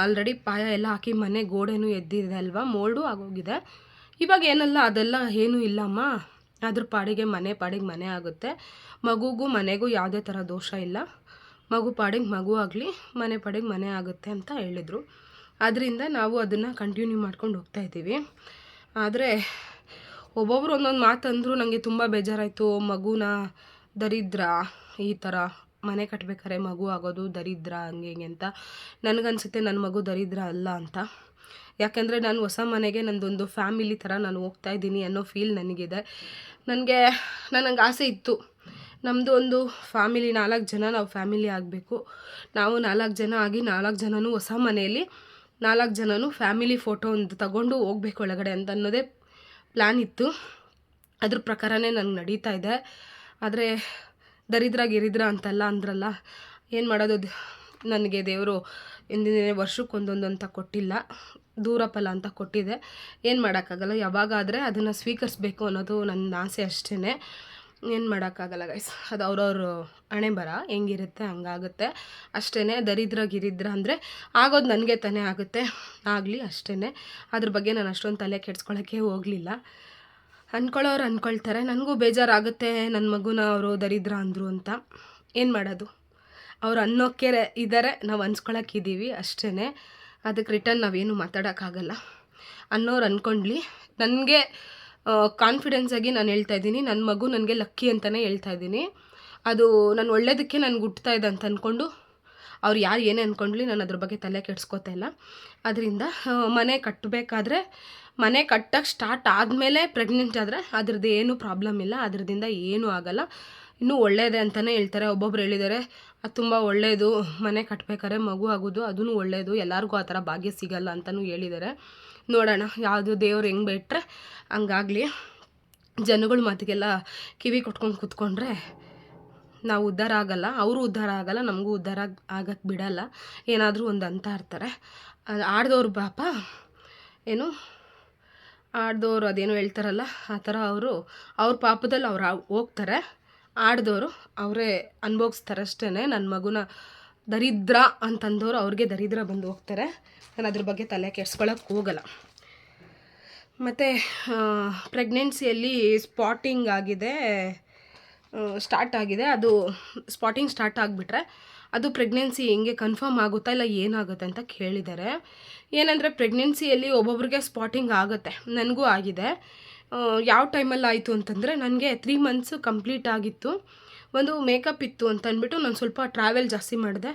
ಆಲ್ರೆಡಿ ಪಾಯ ಎಲ್ಲ ಹಾಕಿ ಮನೆ ಗೋಡೆನೂ ಎದ್ದಿದೆ ಅಲ್ವಾ? ಮೋಲ್ಡು ಆಗೋಗಿದೆ. ಇವಾಗ ಏನಲ್ಲ, ಅದೆಲ್ಲ ಏನೂ ಇಲ್ಲಮ್ಮ. ಅದ್ರ ಪಾಡಿಗೆ ಮನೆ ಪಾಡಿಗೆ ಮನೆ ಆಗುತ್ತೆ. ಮಗುಗೂ ಮನೆಗೂ ಯಾವುದೇ ಥರ ದೋಷ ಇಲ್ಲ. ಮಗು ಪಾಡಿಗೆ ಮಗು ಆಗಲಿ, ಮನೆ ಪಾಡಿಗೆ ಮನೆ ಆಗುತ್ತೆ ಅಂತ ಹೇಳಿದರು. ಅದರಿಂದ ನಾವು ಅದನ್ನು ಕಂಟಿನ್ಯೂ ಮಾಡ್ಕೊಂಡು ಹೋಗ್ತಾ ಇದ್ದೀವಿ. ಆದರೆ, ಒಬ್ಬೊಬ್ರು ಒಂದೊಂದು ಮಾತಂದರೂ ನನಗೆ ತುಂಬ ಬೇಜಾರಾಯಿತು. ಮಗುನ ದರಿದ್ರ, ಈ ಥರ ಮನೆ ಕಟ್ಬೇಕಾದ್ರೆ ಮಗು ಆಗೋದು ದರಿದ್ರ ಹಂಗೆ ಹಿಂಗೆ ಅಂತ ನನಗನ್ಸುತ್ತೆ ನನ್ನ ಮಗು ದರಿದ್ರ ಅಲ್ಲ ಅಂತ. ಯಾಕೆಂದರೆ ನಾನು ಹೊಸ ಮನೆಗೆ ನಂದೊಂದು ಫ್ಯಾಮಿಲಿ ಥರ ನಾನು ಹೋಗ್ತಾ ಇದ್ದೀನಿ ಅನ್ನೋ ಫೀಲ್ ನನಗಿದೆ. ನನಗೆ ನನಗೆ ಆಸೆ ಇತ್ತು. ನಮ್ಮದು ಒಂದು ಫ್ಯಾಮಿಲಿ, ನಾಲ್ಕು ಜನ ನಾವು ಫ್ಯಾಮಿಲಿ ಆಗಬೇಕು. ನಾವು ನಾಲ್ಕು ಜನ ಆಗಿ ನಾಲ್ಕು ಜನನೂ ಹೊಸ ಮನೆಯಲ್ಲಿ, ನಾಲ್ಕು ಜನನೂ ಫ್ಯಾಮಿಲಿ ಫೋಟೋ ಒಂದು ತಗೊಂಡು ಹೋಗ್ಬೇಕು ಒಳಗಡೆ ಅಂತ ಅನ್ನೋದೇ ಪ್ಲ್ಯಾನ್ ಇತ್ತು. ಅದ್ರ ಪ್ರಕಾರನೇ ನನಗೆ ನಡೀತಾ ಇದೆ. ಆದರೆ ದರಿದ್ರ ಗಿರಿದ್ರ ಅಂತೆಲ್ಲ ಅಂದ್ರಲ್ಲ, ಏನು ಮಾಡೋದು? ನನಗೆ ದೇವರು ಇಂದಿನ ವರ್ಷಕ್ಕೊಂದೊಂದು ಅಂತ ಕೊಟ್ಟಿಲ್ಲ ದೂರ ಫಲ ಅಂತ ಕೊಟ್ಟಿದೆ. ಏನು ಮಾಡೋಕ್ಕಾಗಲ್ಲ, ಯಾವಾಗಾದರೆ ಅದನ್ನು ಸ್ವೀಕರಿಸ್ಬೇಕು ಅನ್ನೋದು ನನ್ನ ಆಸೆ ಅಷ್ಟೇ ಏನು ಮಾಡೋಕ್ಕಾಗಲ್ಲ ಗೈಸ್ ಅದು ಅವ್ರವ್ರ ಹಣೆ ಬರ, ಹೆಂಗಿರುತ್ತೆ ಹಂಗಾಗುತ್ತೆ. ಅಷ್ಟೇ ದರಿದ್ರ ಗಿರಿದ್ರ ಅಂದರೆ ಆಗೋದು ನನಗೆ ತಾನೇ ಆಗುತ್ತೆ, ಆಗಲಿ ಅಷ್ಟೇ ಅದ್ರ ಬಗ್ಗೆ ನಾನು ಅಷ್ಟೊಂದು ತಲೆ ಕೆಡ್ಸ್ಕೊಳ್ಳೋಕ್ಕೆ ಹೋಗಲಿಲ್ಲ. ಅಂದ್ಕೊಳ್ಳೋರು ಅಂದ್ಕೊಳ್ತಾರೆ ನನಗೂ ಬೇಜಾರಾಗುತ್ತೆ. ನನ್ನ ಮಗುನ ಅವರು ದರಿದ್ರ ಅಂದರು ಅಂತ. ಏನು ಮಾಡೋದು? ಅವ್ರು ಅನ್ನೋಕ್ಕೆ ಇದ್ದಾರೆ ನಾವು ಅನ್ಸ್ಕೊಳಕ್ಕಿದ್ದೀವಿ ಅಷ್ಟೇ ಅದಕ್ಕೆ ರಿಟರ್ನ್ ನಾವೇನು ಮಾತಾಡೋಕ್ಕಾಗಲ್ಲ. ಅನ್ನೋರು ಅಂದ್ಕೊಂಡ್ಲಿ ನನಗೆ ಕಾನ್ಫಿಡೆನ್ಸಾಗಿ ನಾನು ಹೇಳ್ತಾ ಇದ್ದೀನಿ. ನನ್ನ ಮಗು ನನಗೆ ಲಕ್ಕಿ ಅಂತಲೇ ಹೇಳ್ತಾ ಇದ್ದೀನಿ. ಅದು ನಾನು ಒಳ್ಳೇದಕ್ಕೆ ನನಗೆ ಹುಟ್ತಾ ಇದೆ ಅಂತ ಅಂದ್ಕೊಂಡು ಅವ್ರು ಯಾರು ಏನೇ ಅಂದ್ಕೊಂಡ್ಲಿ ನಾನು ಅದ್ರ ಬಗ್ಗೆ ತಲೆ ಕೆಡ್ಸ್ಕೊತಾ ಇಲ್ಲ. ಅದರಿಂದ ಮನೆ ಕಟ್ಟಬೇಕಾದ್ರೆ ಮನೆ ಕಟ್ಟಕ್ಕೆ ಸ್ಟಾರ್ಟ್ ಆದಮೇಲೆ ಪ್ರೆಗ್ನೆಂಟ್ ಆದರೆ ಅದ್ರದ್ದು ಏನೂ ಪ್ರಾಬ್ಲಮ್ ಇಲ್ಲ ಅದರದಿಂದ ಏನೂ ಆಗಲ್ಲ. ಇನ್ನೂ ಒಳ್ಳೆಯದೇ ಅಂತಲೇ ಹೇಳ್ತಾರೆ. ಒಬ್ಬೊಬ್ರು ಹೇಳಿದ್ದಾರೆ ಅದು ತುಂಬ ಒಳ್ಳೆಯದು ಮನೆ ಕಟ್ಟಬೇಕಾದ್ರೆ ಮಗು ಆಗೋದು ಅದೂ ಒಳ್ಳೆಯದು ಎಲ್ಲರಿಗೂ ಆ ಥರ ಭಾಗ್ಯ ಸಿಗಲ್ಲ ಅಂತಲೂ ಹೇಳಿದ್ದಾರೆ ನೋಡೋಣ, ಯಾವುದು ದೇವ್ರು ಹೆಂಗೆ ಬಿಟ್ಟರೆ ಹಂಗಾಗಲಿ. ಜನಗಳ ಮಾತಿಗೆಲ್ಲ ಕಿವಿ ಕೊಟ್ಕೊಂಡು ಕೂತ್ಕೊಂಡ್ರೆ ನಾವು ಉದ್ಧಾರ ಆಗಲ್ಲ. ಅವರು ಉದ್ಧಾರ ಆಗಲ್ಲ, ನಮಗೂ ಉದ್ಧಾರ ಆಗಕ್ಕೆ ಬಿಡಲ್ಲ. ಏನಾದರೂ ಒಂದು ಅಂತ ಇರ್ತಾರೆ. ಆಡ್ದವ್ರು ಪಾಪ ಏನು ಆಡ್ದವ್ರು ಅದೇನೋ ಹೇಳ್ತಾರಲ್ಲ, ಆ ಥರ ಅವರು, ಅವ್ರ ಪಾಪದಲ್ಲಿ ಅವ್ರು ಹೋಗ್ತಾರೆ. ಆಡ್ದವರು ಅವರೇ ಅನ್ಭೋಗಿಸ್ತಾರೆ ಅಷ್ಟೇ ನನ್ನ ಮಗುನ ದರಿದ್ರ ಅಂತಂದವರು ಅವ್ರಿಗೆ ದರಿದ್ರ ಬಂದು ಹೋಗ್ತಾರೆ. ನಾನು ಅದ್ರ ಬಗ್ಗೆ ತಲೆ ಕೆಡ್ಸ್ಕೊಳಕ್ಕೆ ಹೋಗಲ್ಲ. ಮತ್ತು ಪ್ರೆಗ್ನೆನ್ಸಿಯಲ್ಲಿ ಸ್ಪಾಟಿಂಗ್ ಆಗಿದೆ. ಸ್ಟಾರ್ಟ್ ಆಗಿದೆ. ಅದು ಸ್ಪಾಟಿಂಗ್ ಸ್ಟಾರ್ಟ್ ಆಗಿಬಿಟ್ರೆ ಅದು ಪ್ರೆಗ್ನೆನ್ಸಿ ಹೆಂಗೆ ಕನ್ಫರ್ಮ್ ಆಗುತ್ತಾ ಇಲ್ಲ ಏನಾಗುತ್ತೆ ಅಂತ ಕೇಳಿದ್ದಾರೆ ಏನಂದರೆ ಪ್ರೆಗ್ನೆನ್ಸಿಯಲ್ಲಿ ಒಬ್ಬೊಬ್ರಿಗೆ ಸ್ಪಾಟಿಂಗ್ ಆಗುತ್ತೆ. ನನಗೂ ಆಗಿದೆ. ಯಾವ ಟೈಮಲ್ಲಿ ಆಯಿತು ಅಂತಂದರೆ ನನಗೆ ತ್ರೀ ಮಂತ್ಸು ಕಂಪ್ಲೀಟ್ ಆಗಿತ್ತು. ಒಂದು ಮೇಕಪ್ ಇತ್ತು ಅಂತ ಅಂದ್ಬಿಟ್ಟು ನಾನು ಸ್ವಲ್ಪ ಟ್ರಾವೆಲ್ ಜಾಸ್ತಿ ಮಾಡಿದೆ.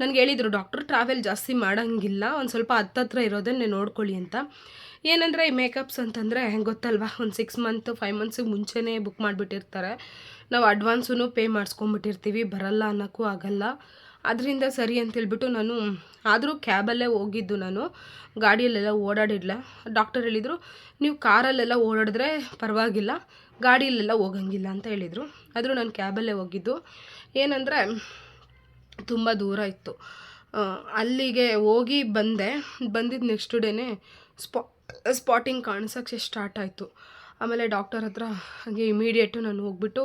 ನನಗೆ ಹೇಳಿದರು ಡಾಕ್ಟ್ರು ಟ್ರಾವೆಲ್ ಜಾಸ್ತಿ ಮಾಡೋಂಗಿಲ್ಲ. ಒಂದು ಸ್ವಲ್ಪ ಹತ್ತತ್ರ ಇರೋದನ್ನೇ ನೋಡ್ಕೊಳ್ಳಿ ಅಂತ. ಏನಂದರೆ ಈ ಮೇಕಪ್ಸ್ ಅಂತಂದರೆ ಗೊತ್ತಲ್ವಾ? ಒಂದು ಸಿಕ್ಸ್ ಮಂತ್ ಫೈವ್ ಮಂತ್ಸಿಗೆ ಮುಂಚೆನೇ ಬುಕ್ ಮಾಡಿಬಿಟ್ಟಿರ್ತಾರೆ. ನಾವು ಅಡ್ವಾನ್ಸೂ ಪೇ ಮಾಡಿಸ್ಕೊಂಬಿಟ್ಟಿರ್ತೀವಿ ಬರಲ್ಲ ಅನ್ನೋಕ್ಕೂ ಆಗಲ್ಲ. ಅದರಿಂದ ಸರಿ ಅಂತೇಳ್ಬಿಟ್ಟು ನಾನು ಆದರೂ ಕ್ಯಾಬಲ್ಲೇ ಹೋಗಿದ್ದು ನಾನು. ಗಾಡಿಯಲ್ಲೆಲ್ಲ ಓಡಾಡಿಲ್ಲ. ಡಾಕ್ಟರ್ ಹೇಳಿದರು, ನೀವು ಕಾರಲ್ಲೆಲ್ಲ ಓಡಾಡಿದ್ರೆ ಪರವಾಗಿಲ್ಲ, ಗಾಡಿಯಲ್ಲೆಲ್ಲ ಹೋಗಂಗಿಲ್ಲ ಅಂತ ಹೇಳಿದರು. ಆದರೂ ನಾನು ಕ್ಯಾಬಲ್ಲೇ ಹೋಗಿದ್ದು. ಏನಂದರೆ, ತುಂಬ ದೂರ ಇತ್ತು. ಅಲ್ಲಿಗೆ ಹೋಗಿ ಬಂದೆ. ಬಂದಿದ್ದು ನೆಕ್ಸ್ಟ್ ಡೇನೇ ಸ್ಪಾ, ಸ್ಪಾಟಿಂಗ್ ಕಾಣಿಸೋಕ್ಕೆ ಸ್ಟಾರ್ಟ್ ಆಯಿತು. ಆಮೇಲೆ ಡಾಕ್ಟರ್ ಹತ್ರ ಹಾಗೆ ಇಮಿಡಿಯೇಟು ನಾನು ಹೋಗ್ಬಿಟ್ಟು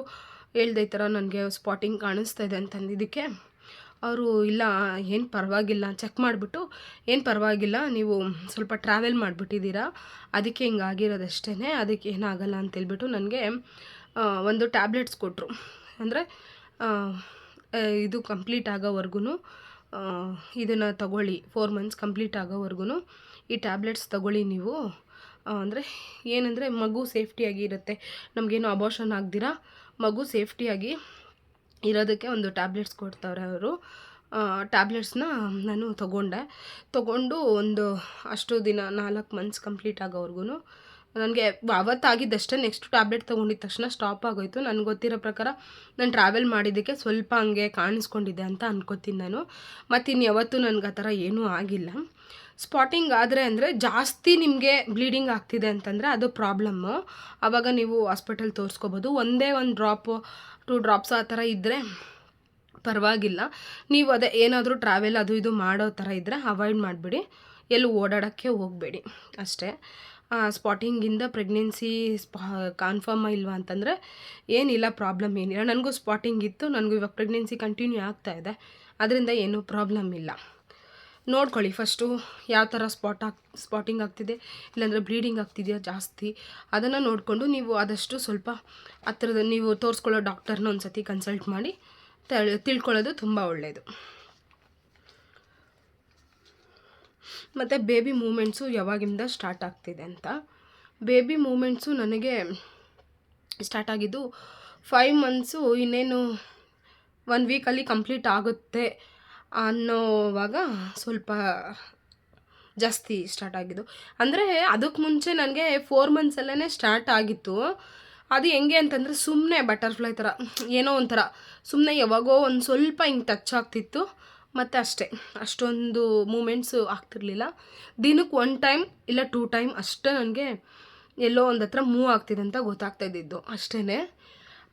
ಹೇಳ್ದೆ ಈ ಥರ ನನಗೆ ಸ್ಪಾಟಿಂಗ್ ಕಾಣಿಸ್ತಾ ಇದೆ ಅಂತಂದಿದ್ದಕ್ಕೆ. ಅವರು, ಇಲ್ಲ, ಏನು ಪರವಾಗಿಲ್ಲ ಚೆಕ್ ಮಾಡಿಬಿಟ್ಟು, ಏನು ಪರವಾಗಿಲ್ಲ, ನೀವು ಸ್ವಲ್ಪ ಟ್ರಾವೆಲ್ ಮಾಡಿಬಿಟ್ಟಿದ್ದೀರಾ, ಅದಕ್ಕೆ ಹಿಂಗೆ ಆಗಿರೋದಷ್ಟೇ ಅದಕ್ಕೆ ಏನಾಗಲ್ಲ ಅಂತೇಳ್ಬಿಟ್ಟು ನನಗೆ ಒಂದು ಟ್ಯಾಬ್ಲೆಟ್ಸ್ ಕೊಟ್ಟರು ಅಂದರೆ ಇದು ಕಂಪ್ಲೀಟ್ ಆಗೋವರೆಗೂ ಇದನ್ನು ತಗೊಳ್ಳಿ ಫೋರ್ ಮಂತ್ಸ್ ಕಂಪ್ಲೀಟ್ ಆಗೋವರೆಗೂ ಈ ಟ್ಯಾಬ್ಲೆಟ್ಸ್ ತಗೊಳ್ಳಿ ನೀವು. ಅಂದರೆ, ಏನಂದರೆ, ಮಗು ಸೇಫ್ಟಿಯಾಗಿ ಇರುತ್ತೆ. ನಮಗೇನು ಅಬೋರ್ಷನ್ ಆಗ್ದಿರ, ಮಗು ಸೇಫ್ಟಿಯಾಗಿ ಇರೋದಕ್ಕೆ ಒಂದು ಟ್ಯಾಬ್ಲೆಟ್ಸ್ ಕೊಡ್ತಾರೆ ಅವರು. ಟ್ಯಾಬ್ಲೆಟ್ಸ್ನ ನಾನು ತೊಗೊಂಡೆ. ತೊಗೊಂಡು ಒಂದು ಅಷ್ಟು ದಿನ, ನಾಲ್ಕು ಮಂತ್ಸ್ ಕಂಪ್ಲೀಟ್ ಆಗೋವರೆಗೂ ನನಗೆ ಅವತ್ತಾಗಿದ್ದಷ್ಟೇ ನೆಕ್ಸ್ಟ್ ಟ್ಯಾಬ್ಲೆಟ್ ತೊಗೊಂಡಿದ್ದ ತಕ್ಷಣ ಸ್ಟಾಪ್ ಆಗೋಯ್ತು. ನನಗೆ ಗೊತ್ತಿರೋ ಪ್ರಕಾರ ನಾನು ಟ್ರಾವೆಲ್ ಮಾಡಿದ್ದಕ್ಕೆ ಸ್ವಲ್ಪ ಹಂಗೆ ಕಾಣಿಸ್ಕೊಂಡಿದ್ದೆ ಅಂತ ಅಂದ್ಕೋತೀನಿ ನಾನು. ಮತ್ತು ಇನ್ನು ಯಾವತ್ತೂ ನನಗೆ ಆ ಥರ ಏನೂ ಆಗಿಲ್ಲ. ಸ್ಪಾಟಿಂಗ್ ಆದರೆ ಅಂದರೆ ಜಾಸ್ತಿ ನಿಮಗೆ ಬ್ಲೀಡಿಂಗ್ ಆಗ್ತಿದೆ ಅಂತಂದರೆ ಅದು ಪ್ರಾಬ್ಲಮ್ಮು ಆವಾಗ ನೀವು ಹಾಸ್ಪಿಟಲ್ ತೋರಿಸ್ಕೋಬೋದು. ಒಂದೇ ಒಂದು ಡ್ರಾಪು ಟೂ ಡ್ರಾಪ್ಸ್ ಆ ಥರ ಇದ್ದರೆ ಪರವಾಗಿಲ್ಲ. ನೀವು ಅದೇ ಏನಾದರೂ ಟ್ರಾವೆಲ್ ಅದು ಇದು ಮಾಡೋ ಥರ ಇದ್ದರೆ ಅವಾಯ್ಡ್ ಮಾಡಿಬಿಡಿ. ಎಲ್ಲೂ ಓಡಾಡೋಕ್ಕೆ ಹೋಗಬೇಡಿ. ಅಷ್ಟೇ. ಸ್ಪಾಟಿಂಗಿಂದ ಪ್ರೆಗ್ನೆನ್ಸಿ ಸ್ಪಾ ಕನ್ಫರ್ಮ್ ಇಲ್ವಾ ಅಂತಂದರೆ ಏನಿಲ್ಲ ಪ್ರಾಬ್ಲಮ್ ಏನಿಲ್ಲ. ನನಗೂ ಸ್ಪಾಟಿಂಗ್ ಇತ್ತು, ನನಗೂ ಇವಾಗ ಪ್ರೆಗ್ನೆನ್ಸಿ ಕಂಟಿನ್ಯೂ ಆಗ್ತಾ ಇದೆ. ಅದರಿಂದ ಏನೂ ಪ್ರಾಬ್ಲಮ್ ಇಲ್ಲ. ನೋಡ್ಕೊಳ್ಳಿ ಫಸ್ಟು ಯಾವ ಥರ ಸ್ಪಾಟ್ ಆಗ್ ಸ್ಪಾಟಿಂಗ್ ಆಗ್ತಿದೆ, ಇಲ್ಲಾಂದರೆ ಬ್ಲೀಡಿಂಗ್ ಆಗ್ತಿದೆಯಾ ಜಾಸ್ತಿ, ಅದನ್ನು ನೋಡಿಕೊಂಡು ನೀವು ಆದಷ್ಟು ಸ್ವಲ್ಪ ಹತ್ರದ ನೀವು ತೋರಿಸ್ಕೊಳ್ಳೋ ಡಾಕ್ಟರ್ನ ಒಂದು ಸತಿ ಕನ್ಸಲ್ಟ್ ಮಾಡಿ ತಳ್, ತಿಳ್ಕೊಳ್ಳೋದು ತುಂಬ ಒಳ್ಳೆಯದು ಮತ್ತು ಬೇಬಿ ಮೂಮೆಂಟ್ಸು ಯಾವಾಗಿಂದ ಸ್ಟಾರ್ಟ್ ಆಗ್ತಿದೆ ಅಂತ. ಬೇಬಿ ಮೂಮೆಂಟ್ಸು ನನಗೆ ಸ್ಟಾರ್ಟ್ ಆಗಿದ್ದು ಫೈವ್ ಮಂತ್ಸು ಇನ್ನೇನು ಒನ್ ವೀಕಲ್ಲಿ ಕಂಪ್ಲೀಟ್ ಆಗುತ್ತೆ ಅನ್ನೋವಾಗ ಸ್ವಲ್ಪ ಜಾಸ್ತಿ ಸ್ಟಾರ್ಟ್ ಆಗಿದ್ದು. ಅಂದರೆ ಅದಕ್ಕೆ ಮುಂಚೆ ನನಗೆ ಫೋರ್ ಮಂತ್ಸಲ್ಲೇ ಸ್ಟಾರ್ಟ್ ಆಗಿತ್ತು. ಅದು ಹೆಂಗೆ ಅಂತಂದರೆ ಸುಮ್ಮನೆ ಬಟರ್ಫ್ಲೈ ಥರ, ಏನೋ ಒಂಥರ ಸುಮ್ಮನೆ ಯಾವಾಗೋ ಒಂದು ಸ್ವಲ್ಪ ಹಿಂಗೆ ಟಚ್ ಆಗ್ತಿತ್ತು. ಮತ್ತು ಅಷ್ಟೇ, ಅಷ್ಟೊಂದು ಮೂಮೆಂಟ್ಸು ಆಗ್ತಿರ್ಲಿಲ್ಲ. ದಿನಕ್ಕೆ ಒನ್ ಟೈಮ್ ಇಲ್ಲ ಟೂ ಟೈಮ್ ಅಷ್ಟೇ ನನಗೆ ಎಲ್ಲೋ ಒಂದು ಹತ್ರ ಮೂವ್ ಆಗ್ತಿದೆ ಅಂತ ಗೊತ್ತಾಗ್ತಾ ಇದ್ದಿದ್ದು ಅಷ್ಟೇ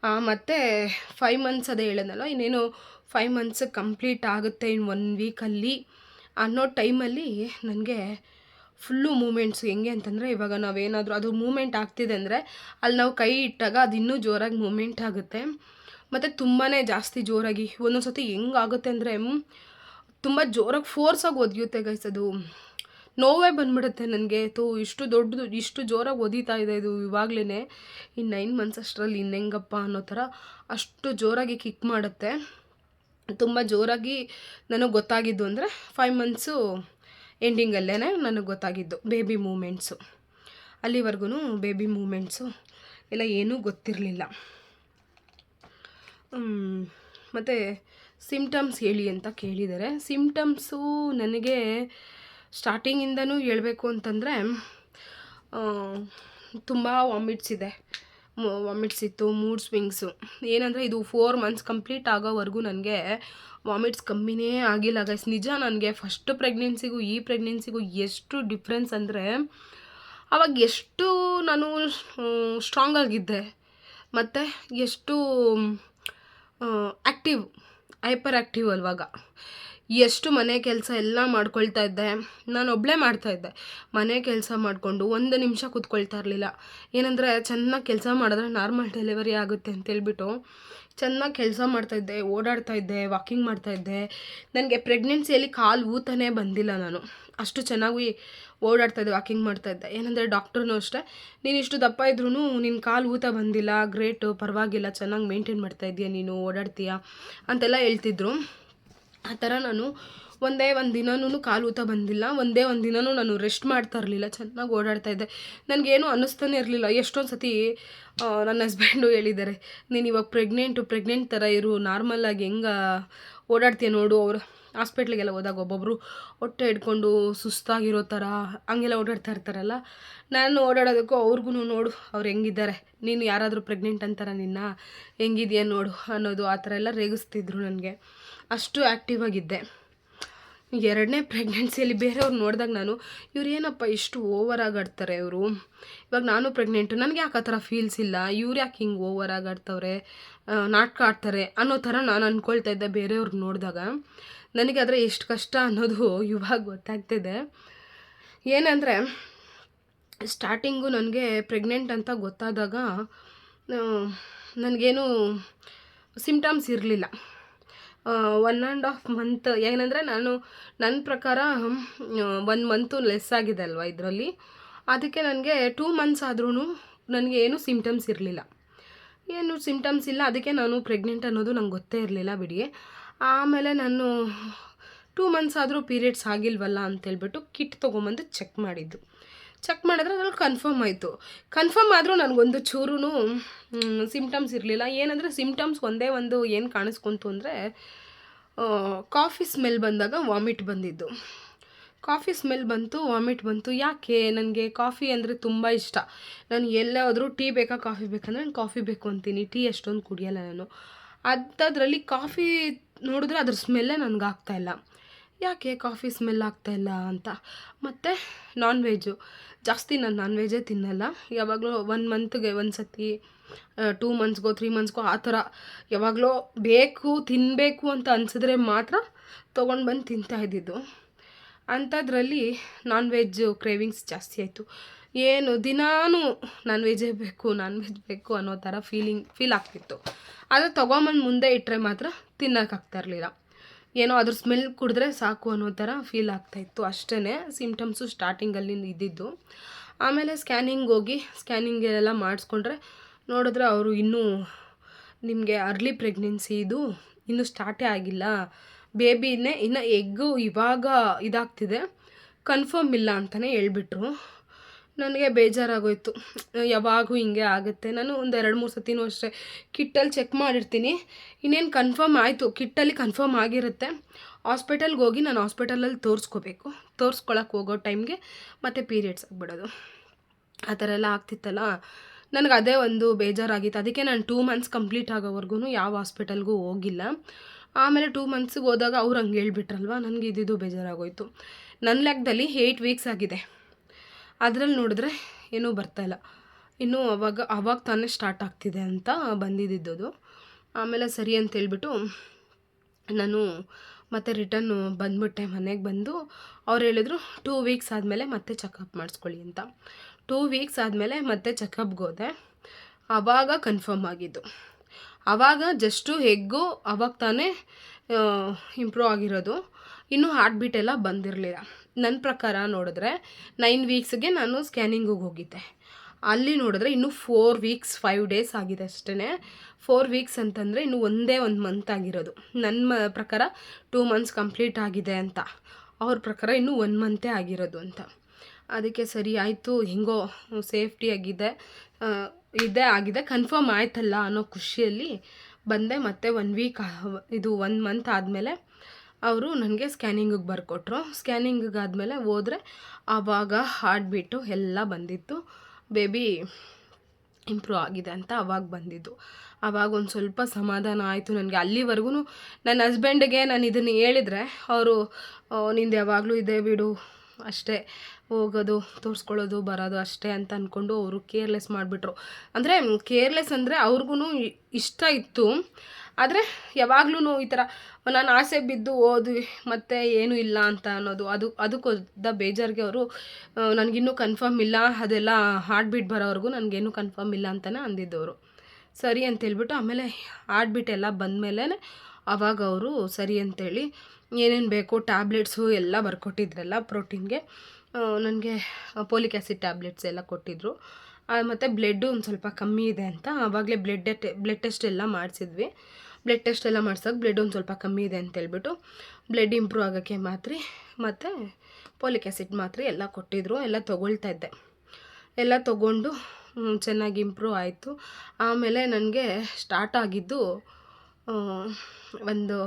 ಮತ್ತು ಫೈವ್ ಮಂತ್ಸ್ ಅದೇ ಹೇಳಿದ್ನಲ್ಲ, ಇನ್ನೇನು ಫೈವ್ ಮಂತ್ಸ್ ಕಂಪ್ಲೀಟ್ ಆಗುತ್ತೆ ಇನ್ನು ಒನ್ ವೀಕಲ್ಲಿ ಅನ್ನೋ ಟೈಮಲ್ಲಿ ನನಗೆ ಫುಲ್ಲು ಮೂಮೆಂಟ್ಸ್ ಹೆಂಗೆ ಅಂತಂದರೆ ಇವಾಗ ನಾವೇನಾದರೂ ಅದು ಮೂಮೆಂಟ್ ಆಗ್ತಿದೆ ಅಂದರೆ ಅಲ್ಲಿ ನಾವು ಕೈ ಇಟ್ಟಾಗ ಅದು ಇನ್ನೂ ಜೋರಾಗಿ ಮೂಮೆಂಟ್ ಆಗುತ್ತೆ. ಮತ್ತು ತುಂಬಾ ಜಾಸ್ತಿ ಜೋರಾಗಿ ಒಂದೊಂದು ಸತಿ ಹೆಂಗಾಗುತ್ತೆ ಅಂದರೆ ತುಂಬ ಜೋರಾಗಿ ಫೋರ್ಸಾಗಿ ಒದಿಯುತ್ತೆ ಗೈಸ್ ಅದು. ನೋವೇ ಬಂದ್ಬಿಡುತ್ತೆ ನನಗೆ. ತೋ, ಇಷ್ಟು ದೊಡ್ಡದು, ಇಷ್ಟು ಜೋರಾಗಿ ಒದೀತಾ ಇದೆ ಇದು ಇವಾಗಲೇ ಇನ್ನು ನೈನ್ ಮಂತ್ಸ್ ಅಷ್ಟರಲ್ಲಿ ಇನ್ನೆಂಗಪ್ಪ ಅನ್ನೋ ಥರ ಅಷ್ಟು ಜೋರಾಗಿ ಕಿಕ್ ಮಾಡುತ್ತೆ. ತುಂಬ ಜೋರಾಗಿ ನನಗೆ ಗೊತ್ತಾಗಿದ್ದು ಅಂದರೆ ಫೈವ್ ಮಂತ್ಸು ಎಂಡಿಂಗಲ್ಲೇ ನನಗೆ ಗೊತ್ತಾಗಿದ್ದು ಬೇಬಿ ಮೂಮೆಂಟ್ಸು ಅಲ್ಲಿವರೆಗೂ ಬೇಬಿ ಮೂಮೆಂಟ್ಸು ಎಲ್ಲ ಏನೂ ಗೊತ್ತಿರಲಿಲ್ಲ. ಮತ್ತು ಸಿಮ್ಟಮ್ಸ್ ಹೇಳಿ ಅಂತ ಕೇಳಿದ್ದಾರೆ ಸಿಮ್ಟಮ್ಸು ನನಗೆ ಸ್ಟಾರ್ಟಿಂಗಿಂದನೂ ಹೇಳಬೇಕು ಅಂತಂದರೆ ತುಂಬ ವಾಮಿಟ್ಸ್ ಇದೆ. ವಾಮಿಟ್ಸ್ ಇತ್ತು, ಮೂಡ್ ಸ್ವಿಂಗ್ಸು. ಏನಂದರೆ ಇದು ಫೋರ್ ಮಂತ್ಸ್ ಕಂಪ್ಲೀಟ್ ಆಗೋವರೆಗೂ ನನಗೆ ವಾಮಿಟ್ಸ್ ಕಮ್ಮಿನೇ ಆಗಿಲ್ಲ ಗೈಸ್ ನಿಜ ನನಗೆ ಫಸ್ಟ್ ಪ್ರೆಗ್ನೆನ್ಸಿಗೂ ಈ ಪ್ರೆಗ್ನೆನ್ಸಿಗೂ ಎಷ್ಟು ಡಿಫ್ರೆನ್ಸ್ ಅಂದರೆ, ಅವಾಗ ಎಷ್ಟು ನಾನು ಸ್ಟ್ರಾಂಗ್ ಆಗಿದ್ದೆ. ಮತ್ತು ಎಷ್ಟು ಆ್ಯಕ್ಟಿವ್ ಹೈಪರ್ ಆ್ಯಕ್ಟಿವ್ ಅಲ್ವಾಗ. ಎಷ್ಟು ಮನೆ ಕೆಲಸ ಎಲ್ಲ ಮಾಡ್ಕೊಳ್ತಾ ಇದ್ದೆ. ನಾನು ಒಬ್ಬಳೇ ಮಾಡ್ತಾಯಿದ್ದೆ ಮನೆ ಕೆಲಸ ಮಾಡಿಕೊಂಡು ಒಂದು ನಿಮಿಷ ಕೂತ್ಕೊಳ್ತಾ ಇರಲಿಲ್ಲ. ಏನಂದರೆ ಚೆನ್ನಾಗಿ ಕೆಲಸ ಮಾಡಿದ್ರೆ ನಾರ್ಮಲ್ ಡೆಲಿವರಿ ಆಗುತ್ತೆ ಅಂತೇಳ್ಬಿಟ್ಟು ಚೆನ್ನಾಗಿ ಕೆಲಸ ಮಾಡ್ತಾಯಿದ್ದೆ ಓಡಾಡ್ತಾ ಇದ್ದೆ, ವಾಕಿಂಗ್ ಮಾಡ್ತಾಯಿದ್ದೆ ನನಗೆ ಪ್ರೆಗ್ನೆನ್ಸಿಯಲ್ಲಿ ಕಾಲು ಊತನೇ ಬಂದಿಲ್ಲ ನಾನು. ಅಷ್ಟು ಚೆನ್ನಾಗಿ ಓಡಾಡ್ತಾ ಇದ್ದೆ, ವಾಕಿಂಗ್ ಮಾಡ್ತಾ ಇದ್ದೆ. ಏನಂದರೆ ಡಾಕ್ಟ್ರೂ ಅಷ್ಟೇ, ನೀನು ಇಷ್ಟು ದಪ್ಪ ಇದ್ರೂ ನಿನ್ನ ಕಾಲು ಊತ ಬಂದಿಲ್ಲ, ಗ್ರೇಟು, ಪರವಾಗಿಲ್ಲ, ಚೆನ್ನಾಗಿ ಮೇಂಟೈನ್ ಮಾಡ್ತಾಯಿದ್ದೀಯ ನೀನು, ಓಡಾಡ್ತೀಯಾ ಅಂತೆಲ್ಲ ಹೇಳ್ತಿದ್ರು. ಆ ಥರ ನಾನು ಒಂದೇ ಒಂದು ದಿನವೂ ಕಾಲು ಊತ ಬಂದಿಲ್ಲ. ಒಂದೇ ಒಂದು ದಿನವೂ ನಾನು ರೆಸ್ಟ್ ಮಾಡ್ತಾ ಇರಲಿಲ್ಲ. ಚೆನ್ನಾಗಿ ಓಡಾಡ್ತಾ ಇದ್ದೆ. ನನಗೇನು ಅನ್ನಿಸ್ತಾನೆ ಇರಲಿಲ್ಲ. ಎಷ್ಟೊಂದು ಸತಿ ನನ್ನ ಹಸ್ಬೆಂಡು ಹೇಳಿದ್ದಾರೆ, ನೀನು ಇವಾಗ ಪ್ರೆಗ್ನೆಂಟು ಪ್ರೆಗ್ನೆಂಟ್ ಥರ ಇರು. ನಾರ್ಮಲಾಗಿ ಹೆಂಗೆ ಓಡಾಡ್ತೀಯ ನೋಡು. ಅವರು ಹಾಸ್ಪಿಟ್ಲಿಗೆಲ್ಲ ಹೋದಾಗ ಒಬ್ಬೊಬ್ಬರು ಹೊಟ್ಟೆ ಹಿಡ್ಕೊಂಡು ಸುಸ್ತಾಗಿರೋ ಥರ, ಹಂಗೆಲ್ಲ ಓಡಾಡ್ತಾ ಇರ್ತಾರಲ್ಲ. ನಾನು ಓಡಾಡೋದಕ್ಕೂ ಅವ್ರಿಗೂ ನೋಡು, ಅವ್ರು ಹೆಂಗಿದ್ದಾರೆ. ನೀನು ಯಾರಾದರೂ ಪ್ರೆಗ್ನೆಂಟ್ ಅಂತಾರ ನಿನ್ನ? ಹೆಂಗಿದೆಯಾ ನೋಡು ಅನ್ನೋದು ಆ ಥರ ಎಲ್ಲ ರೇಗಿಸ್ತಿದ್ರು ನನಗೆ. ಅಷ್ಟು ಆ್ಯಕ್ಟಿವ್ ಆಗಿದ್ದೆ. ಎರಡನೇ ಪ್ರೆಗ್ನೆನ್ಸಿಯಲ್ಲಿ ಬೇರೆಯವ್ರು ನೋಡಿದಾಗ ನಾನು, ಇವ್ರು ಏನಪ್ಪ ಇಷ್ಟು ಓವರ್ ಆಗಾಡ್ತಾರೆ ಇವರು? ಇವಾಗ ನಾನು ಪ್ರೆಗ್ನೆಂಟು ನನಗೆ ಯಾಕೆ ಆ ಥರ ಫೀಲ್ಸ್ ಇಲ್ಲ? ಇವ್ರು ಯಾಕೆ ಹಿಂಗೆ ಓವರ್ ಆಗಾಡ್ತವ್ರೆ? ನಾಟಕ ಆಡ್ತಾರೆ ಅನ್ನೋ ಥರ ನಾನು ಅಂದ್ಕೊಳ್ತಾ ಇದ್ದೆ ಬೇರೆಯವ್ರು ನೋಡಿದಾಗ. ನನಗೆ ಆದರೆ ಎಷ್ಟು ಕಷ್ಟ ಅನ್ನೋದು ಇವಾಗ ಗೊತ್ತಾಗ್ತಿದೆ. ಏನಂದರೆ ಸ್ಟಾರ್ಟಿಂಗು ನನಗೆ ಪ್ರೆಗ್ನೆಂಟ್ ಅಂತ ಗೊತ್ತಾದಾಗ ನನಗೇನು ಸಿಮ್ಟಮ್ಸ್ ಇರಲಿಲ್ಲ. ಒನ್ ಆ್ಯಂಡ್ ಆಫ್ ಮಂತ್ ಏನಂದರೆ ನಾನು ನನ್ನ ಪ್ರಕಾರ ಒನ್ ಮಂತು ಲೆಸ್ ಆಗಿದೆ ಅಲ್ವಾ ಇದರಲ್ಲಿ. ಅದಕ್ಕೆ ನನಗೆ ಟೂ ಮಂತ್ಸ್ ಆದ್ರೂ ನನಗೆ ಏನೂ ಸಿಮ್ಟಮ್ಸ್ ಇರಲಿಲ್ಲ. ಏನು ಸಿಮ್ಟಮ್ಸ್ ಇಲ್ಲ, ಅದಕ್ಕೆ ನಾನು ಪ್ರೆಗ್ನೆಂಟ್ ಅನ್ನೋದು ನಂಗೆ ಗೊತ್ತೇ ಇರಲಿಲ್ಲ ಬಿಡಿ. ಆಮೇಲೆ ನಾನು ಟೂ ಮಂತ್ಸ್ ಆದರೂ ಪೀರಿಯಡ್ಸ್ ಆಗಿಲ್ವಲ್ಲ ಅಂತೇಳ್ಬಿಟ್ಟು ಕಿಟ್ ತೊಗೊಂಬಂದು ಚೆಕ್ ಮಾಡಿದ್ದು. ಚೆಕ್ ಮಾಡಿದ್ರೆ ಅದ್ರಲ್ಲಿ ಕನ್ಫರ್ಮ್ ಆಯಿತು. ಕನ್ಫರ್ಮ್ ಆದರೂ ನನಗೊಂದು ಚೂರು ಸಿಮ್ಟಮ್ಸ್ ಇರಲಿಲ್ಲ. ಏನಂದರೆ ಸಿಮ್ಟಮ್ಸ್ ಒಂದೇ ಒಂದು ಏನು ಕಾಣಿಸ್ಕೊಂತು ಅಂದರೆ ಕಾಫಿ ಸ್ಮೆಲ್ ಬಂದಾಗ ವಾಮಿಟ್ ಬಂದಿದ್ದು. ಕಾಫಿ ಸ್ಮೆಲ್ ಬಂತು ವಾಮಿಟ್ ಬಂತು. ಯಾಕೆ? ನನಗೆ ಕಾಫಿ ಅಂದರೆ ತುಂಬ ಇಷ್ಟ. ನಾನು ಎಲ್ಲಾದರೂ ಟೀ ಬೇಕಾ ಕಾಫಿ ಬೇಕಂದ್ರೆ ನಾನು ಕಾಫಿ ಬೇಕು ಅಂತೀನಿ. ಟೀ ಅಷ್ಟೊಂದು ಕುಡಿಯೋಲ್ಲ ನಾನು. ಅಂಥದ್ರಲ್ಲಿ ಕಾಫಿ ನೋಡಿದ್ರೆ ಅದ್ರ ಸ್ಮೆಲ್ಲೇ ನನಗೆ ಆಗ್ತಾಯಿಲ್ಲ ಯಾಕೆ ಕಾಫಿ ಸ್ಮೆಲ್ ಆಗ್ತಾಯಿಲ್ಲ ಅಂತ. ಮತ್ತು ನಾನ್ ವೆಜ್ಜು ಜಾಸ್ತಿ ನಾನು ನಾನ್ ವೆಜ್ಜೇ ತಿನ್ನಲ್ಲ. ಯಾವಾಗಲೂ ಒನ್ ಮಂತ್ಗೆ ಒಂದು ಸತಿ ಟೂ ಮಂತ್ಸ್ಗೋ ತ್ರೀ ಮಂತ್ಸ್ಗೋ ಆ ಥರ ಯಾವಾಗಲೋ ಬೇಕು ತಿನ್ನಬೇಕು ಅಂತ ಅನಿಸಿದ್ರೆ ಮಾತ್ರ ತೊಗೊಂಡು ಬಂದು ತಿಂತಾ ಇದ್ದಿದ್ದು. ಅಂಥದ್ರಲ್ಲಿ ನಾನ್ ವೆಜ್ಜು ಕ್ರೇವಿಂಗ್ಸ್ ಜಾಸ್ತಿ ಆಯಿತು. ಏನು ದಿನಾನು ನಾನ್ ವೆಜ್ಜೇ ಬೇಕು ನಾನ್ ವೆಜ್ ಬೇಕು ಅನ್ನೋ ಥರ ಫೀಲಿಂಗ್ ಫೀಲ್ ಆಗ್ತಿತ್ತು. ಆದರೆ ತೊಗೊಂಬಂದು ಮುಂದೆ ಇಟ್ಟರೆ ಮಾತ್ರ ತಿನ್ನೋಕ್ಕಾಗ್ತಾ ಇರಲಿಲ್ಲ. ಏನೋ ಅದ್ರ ಸ್ಮೆಲ್ ಕುಡಿದ್ರೆ ಸಾಕು ಅನ್ನೋ ಥರ ಫೀಲ್ ಆಗ್ತಾಯಿತ್ತು ಅಷ್ಟೇ ಸಿಮ್ಟಮ್ಸು ಸ್ಟಾರ್ಟಿಂಗಲ್ಲಿ ಇದ್ದಿದ್ದು. ಆಮೇಲೆ ಸ್ಕ್ಯಾನಿಂಗ್ ಹೋಗಿ ಸ್ಕ್ಯಾನಿಂಗ್ ಎಲ್ಲ ಮಾಡಿಸ್ಕೊಂಡ್ರೆ ನೋಡಿದ್ರೆ ಅವರು ಇನ್ನೂ ನಿಮಗೆ ಅರ್ಲಿ ಪ್ರೆಗ್ನೆನ್ಸಿ ಇದು ಇನ್ನೂ ಸ್ಟಾರ್ಟೇ ಆಗಿಲ್ಲ. ಬೇಬಿನೇ ಇನ್ನು ಎಗ್ಗು ಇವಾಗ ಇದಾಗ್ತಿದೆ. ಕನ್ಫರ್ಮ್ ಇಲ್ಲ ಅಂತಲೇ ಹೇಳ್ಬಿಟ್ರು. ನನಗೆ ಬೇಜಾರಾಗೋಯಿತು. ಯಾವಾಗೂ ಹಿಂಗೆ ಆಗುತ್ತೆ. ನಾನು ಒಂದು ಎರಡು ಮೂರು ಸತಿನೂ ಅಷ್ಟೇ ಕಿಟ್ಟಲ್ಲಿ ಚೆಕ್ ಮಾಡಿರ್ತೀನಿ. ಇನ್ನೇನು ಕನ್ಫರ್ಮ್ ಆಯಿತು. ಕಿಟ್ಟಲ್ಲಿ ಕನ್ಫರ್ಮ್ ಆಗಿರುತ್ತೆ. ಹಾಸ್ಪಿಟಲ್ಗೆ ಹೋಗಿ ನಾನು ಹಾಸ್ಪಿಟಲಲ್ಲಿ ತೋರಿಸ್ಕೋಬೇಕು. ತೋರಿಸ್ಕೊಳಕ್ಕೆ ಹೋಗೋ ಟೈಮ್ಗೆ ಮತ್ತೆ ಪೀರಿಯಡ್ಸ್ ಆಗಿಬಿಡೋದು. ಆ ಥರ ಎಲ್ಲ ಆಗ್ತಿತ್ತಲ್ಲ. ನನಗೆ ಅದೇ ಒಂದು ಬೇಜಾರಾಗಿತ್ತು. ಅದಕ್ಕೆ ನಾನು ಟೂ ಮಂತ್ಸ್ ಕಂಪ್ಲೀಟ್ ಆಗೋವರೆಗೂ ಯಾವ ಹಾಸ್ಪಿಟಲ್ಗೂ ಹೋಗಿಲ್ಲ. ಆಮೇಲೆ ಟೂ ಮಂತ್ಸಿಗೆ ಹೋದಾಗ ಅವ್ರು ಹಂಗೆ ಹೇಳ್ಬಿಟ್ರಲ್ವ? ನನಗೆ ಇದ್ದಿದ್ದು ಬೇಜಾರಾಗೋಯಿತು. ನನ್ನ ಲೆಕ್ಕದಲ್ಲಿ ಏಯ್ಟ್ ವೀಕ್ಸ್ ಆಗಿದೆ. ಅದರಲ್ಲಿ ನೋಡಿದ್ರೆ ಏನೂ ಬರ್ತಾಯಿಲ್ಲ ಇನ್ನೂ ಅವಾಗ ಅವಾಗ ತಾನೇ ಸ್ಟಾರ್ಟ್ ಆಗ್ತಿದೆ ಅಂತ ಬಂದಿದ್ದು ಆಮೇಲೆ ಸರಿ ಅಂತ ಹೇಳ್ಬಿಟ್ಟು ನಾನು ಮತ್ತೆ ರಿಟರ್ನ್ ಬಂದ್ಬಿಟ್ಟೆ ಮನೆಗೆ ಬಂದು. ಅವ್ರು ಹೇಳಿದ್ರು ಟೂ ವೀಕ್ಸ್ ಆದಮೇಲೆ ಮತ್ತೆ ಚೆಕಪ್ ಮಾಡಿಸ್ಕೊಳ್ಳಿ ಅಂತ. ಟೂ ವೀಕ್ಸ್ ಆದಮೇಲೆ ಮತ್ತೆ ಚೆಕಪ್ಗೆ ಹೋದೆ. ಆವಾಗ ಕನ್ಫರ್ಮ್ ಆಗಿದ್ದು. ಆವಾಗ ಜಸ್ಟು ಹೆಗ್ಗು, ಅವಾಗ ತಾನೇ ಇಂಪ್ರೂವ್ ಆಗಿರೋದು. ಇನ್ನೂ ಹಾರ್ಟ್ ಬೀಟ್ ಎಲ್ಲ ಬಂದಿರಲಿಲ್ಲ. ನನ್ನ ಪ್ರಕಾರ ನೋಡಿದ್ರೆ ನೈನ್ ವೀಕ್ಸ್ಗೆ ನಾನು ಸ್ಕ್ಯಾನಿಂಗಿಗೆ ಹೋಗಿದ್ದೆ. ಅಲ್ಲಿ ನೋಡಿದ್ರೆ ಇನ್ನೂ ಫೋರ್ ವೀಕ್ಸ್ ಫೈವ್ ಡೇಸ್ ಆಗಿದೆ ಅಷ್ಟೇ ಫೋರ್ ವೀಕ್ಸ್ ಅಂತಂದರೆ ಇನ್ನು ಒಂದೇ ಒಂದು ಮಂತ್ ಆಗಿರೋದು. ನನ್ನ ಪ್ರಕಾರ ಟೂ ಮಂತ್ಸ್ ಕಂಪ್ಲೀಟ್ ಆಗಿದೆ ಅಂತ. ಅವ್ರ ಪ್ರಕಾರ ಇನ್ನೂ ಒನ್ ಮಂತೇ ಆಗಿರೋದು ಅಂತ. ಅದಕ್ಕೆ ಸರಿ, ಆಯಿತು, ಹೆಂಗೋ ಸೇಫ್ಟಿಯಾಗಿದೆ ಇದೇ ಆಗಿದೆ ಕನ್ಫರ್ಮ್ ಆಯ್ತಲ್ಲ ಅನ್ನೋ ಖುಷಿಯಲ್ಲಿ ಬಂದೆ. ಮತ್ತೆ ಒನ್ ವೀಕ್ ಇದು ಒನ್ ಮಂತ್ ಆದಮೇಲೆ ಅವರು ನನಗೆ ಸ್ಕ್ಯಾನಿಂಗಿಗೆ ಬರ್ಕೊಟ್ರು. ಸ್ಕ್ಯಾನಿಂಗಿಗೆ ಆದಮೇಲೆ ಹೋದರೆ ಆವಾಗ ಹಾರ್ಟ್ ಬೀಟು ಎಲ್ಲ ಬಂದಿತ್ತು. ಬೇಬಿ ಇಂಪ್ರೂವ್ ಆಗಿದೆ ಅಂತ ಅವಾಗ ಬಂದಿದ್ದು. ಆವಾಗ ಒಂದು ಸ್ವಲ್ಪ ಸಮಾಧಾನ ಆಯಿತು ನನಗೆ. ಅಲ್ಲಿವರೆಗೂ ನನ್ನ ಹಸ್ಬೆಂಡ್ಗೆ ನಾನು ಇದನ್ನು ಹೇಳಿದರೆ ಅವರು ನಿಂದು ಯಾವಾಗಲೂ ಇದೆ ಬಿಡು. ಅಷ್ಟೇ ಹೋಗೋದು, ತೋರಿಸ್ಕೊಳ್ಳೋದು, ಬರೋದು ಅಷ್ಟೇ ಅಂತ ಅಂದ್ಕೊಂಡು ಅವರು ಕೇರ್ಲೆಸ್ ಮಾಡಿಬಿಟ್ರು. ಅಂದರೆ ಕೇರ್ಲೆಸ್ ಅಂದರೆ ಅವ್ರಿಗೂ ಇಷ್ಟ ಇತ್ತು. ಆದರೆ ಯಾವಾಗ್ಲೂ ಈ ಥರ ನಾನು ಆಸೆ ಬಿದ್ದು ಓದಿ ಮತ್ತೆ ಏನೂ ಇಲ್ಲ ಅಂತ ಅನ್ನೋದು, ಅದು ಅದಕ್ಕೋದ ಬೇಜಾರಿಗೆ ಅವರು ನನಗಿನ್ನೂ ಕನ್ಫರ್ಮ್ ಇಲ್ಲ, ಅದೆಲ್ಲ ಬೀಟ್ ಬರೋವರೆಗೂ ನನಗೇನು ಕನ್ಫರ್ಮ್ ಇಲ್ಲ ಅಂತಲೇ ಅಂದಿದ್ದವರು. ಸರಿ ಅಂತೇಳ್ಬಿಟ್ಟು ಆಮೇಲೆ ಹಾರ್ಟ್ ಬೀಟ್ ಎಲ್ಲ ಬಂದಮೇಲೆ ಅವಾಗ ಅವರು ಸರಿ ಅಂತೇಳಿ ಏನೇನು ಬೇಕು ಟ್ಯಾಬ್ಲೆಟ್ಸು ಎಲ್ಲ ಬರ್ಕೊಟ್ಟಿದ್ರಲ್ಲ ಪ್ರೋಟೀನ್ಗೆ ನನಗೆ ಪೋಲಿಕ್ ಆ್ಯಸಿಡ್ ಟ್ಯಾಬ್ಲೆಟ್ಸ್ ಎಲ್ಲ ಕೊಟ್ಟಿದ್ದರು ಮತ್ತು ಬ್ಲಡ್ಡು ಒಂದು ಸ್ವಲ್ಪ ಕಮ್ಮಿ ಇದೆ ಅಂತ ಆವಾಗಲೇ ಬ್ಲಡ್ ಬ್ಲಡ್ ಟೆಸ್ಟ್ ಎಲ್ಲ ಮಾಡಿಸಿದ್ವಿ. ಬ್ಲಡ್ ಟೆಸ್ಟ್ ಎಲ್ಲ ಮಾಡ್ಸೋಕೆ ಬ್ಲಡ್ ಒಂದು ಸ್ವಲ್ಪ ಕಮ್ಮಿ ಇದೆ ಅಂತ ಹೇಳ್ಬಿಟ್ಟು ಬ್ಲಡ್ ಇಂಪ್ರೂವ್ ಆಗೋಕ್ಕೆ ಮಾತ್ರೆ, ಮತ್ತು ಪೋಲಿಕ್ ಆ್ಯಸಿಡ್ ಮಾತ್ರೆ ಎಲ್ಲ ಕೊಟ್ಟಿದ್ರು, ಎಲ್ಲ ತೊಗೊಳ್ತಾ ಇದ್ದೆ. ಎಲ್ಲ ತೊಗೊಂಡು ಚೆನ್ನಾಗಿ ಇಂಪ್ರೂವ್ ಆಯಿತು. ಆಮೇಲೆ ನನಗೆ ಸ್ಟಾರ್ಟ್ ಆಗಿದ್ದು ಒಂದು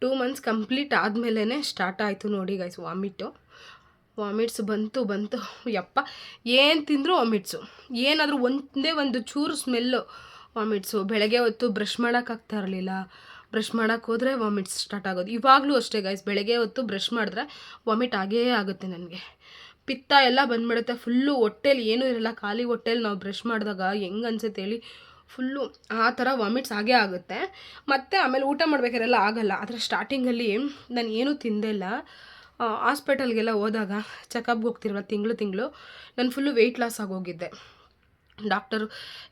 ಟೂ ಮಂತ್ಸ್ ಕಂಪ್ಲೀಟ್ ಆದಮೇಲೆ ಸ್ಟಾರ್ಟ್ ಆಯಿತು ನೋಡಿ ಗೈಸ್ ವಾಮಿಟು ವಾಮಿಟ್ಸ್ ಬಂತು ಬಂತು. ಯಪ್ಪ, ಏನು ತಿಂದರೂ ವಾಮಿಟ್ಸು ಏನಾದರೂ ಒಂದೇ ಒಂದು ಚೂರು ಸ್ಮೆಲ್ಲು ವಾಮಿಟ್ಸು ಬೆಳಗ್ಗೆ ಹೊತ್ತು ಬ್ರಷ್ ಮಾಡೋಕ್ಕಾಗ್ತಾ ಇರಲಿಲ್ಲ. ಬ್ರಷ್ ಮಾಡೋಕ್ಕೆ ಹೋದರೆ ವಾಮಿಟ್ಸ್ ಸ್ಟಾರ್ಟ್ ಆಗೋದು. ಇವಾಗಲೂ ಅಷ್ಟೇ ಗೈಸ್ ಬೆಳಗ್ಗೆ ಹೊತ್ತು ಬ್ರಷ್ ಮಾಡಿದ್ರೆ ವಾಮಿಟ್ ಆಗೇ ಆಗುತ್ತೆ ನನಗೆ. ಪಿತ್ತ ಎಲ್ಲ ಬಂದ್ಬಿಡುತ್ತೆ. ಫುಲ್ಲು ಹೊಟ್ಟೇಲಿ ಏನೂ ಇರಲ್ಲ. ಖಾಲಿ ಹೊಟ್ಟೇಲಿ ನಾವು ಬ್ರಷ್ ಮಾಡಿದಾಗ ಹೆಂಗೆ ಅನ್ಸುತ್ತೆ ಹೇಳಿ? ಫುಲ್ಲು ಆ ಥರ ವಾಮಿಟ್ಸ್ ಆಗೇ ಆಗುತ್ತೆ. ಮತ್ತು ಆಮೇಲೆ ಊಟ ಮಾಡಬೇಕಾರೆಲ್ಲ ಆಗಲ್ಲ. ಆದರೆ ಸ್ಟಾರ್ಟಿಂಗಲ್ಲಿ ನಾನು ಏನೂ ತಿಂದಿಲ್ಲ ಹಾಸ್ಪಿಟಲ್ಗೆಲ್ಲ ಹೋದಾಗ ಚೆಕಪ್ಗೆ ಹೋಗ್ತಿರಲ್ಲ ತಿಂಗಳು ತಿಂಗಳು, ನಾನು ಫುಲ್ಲು ವೆಯ್ಟ್ ಲಾಸ್ ಆಗೋಗಿದ್ದೆ ಡಾಕ್ಟರು,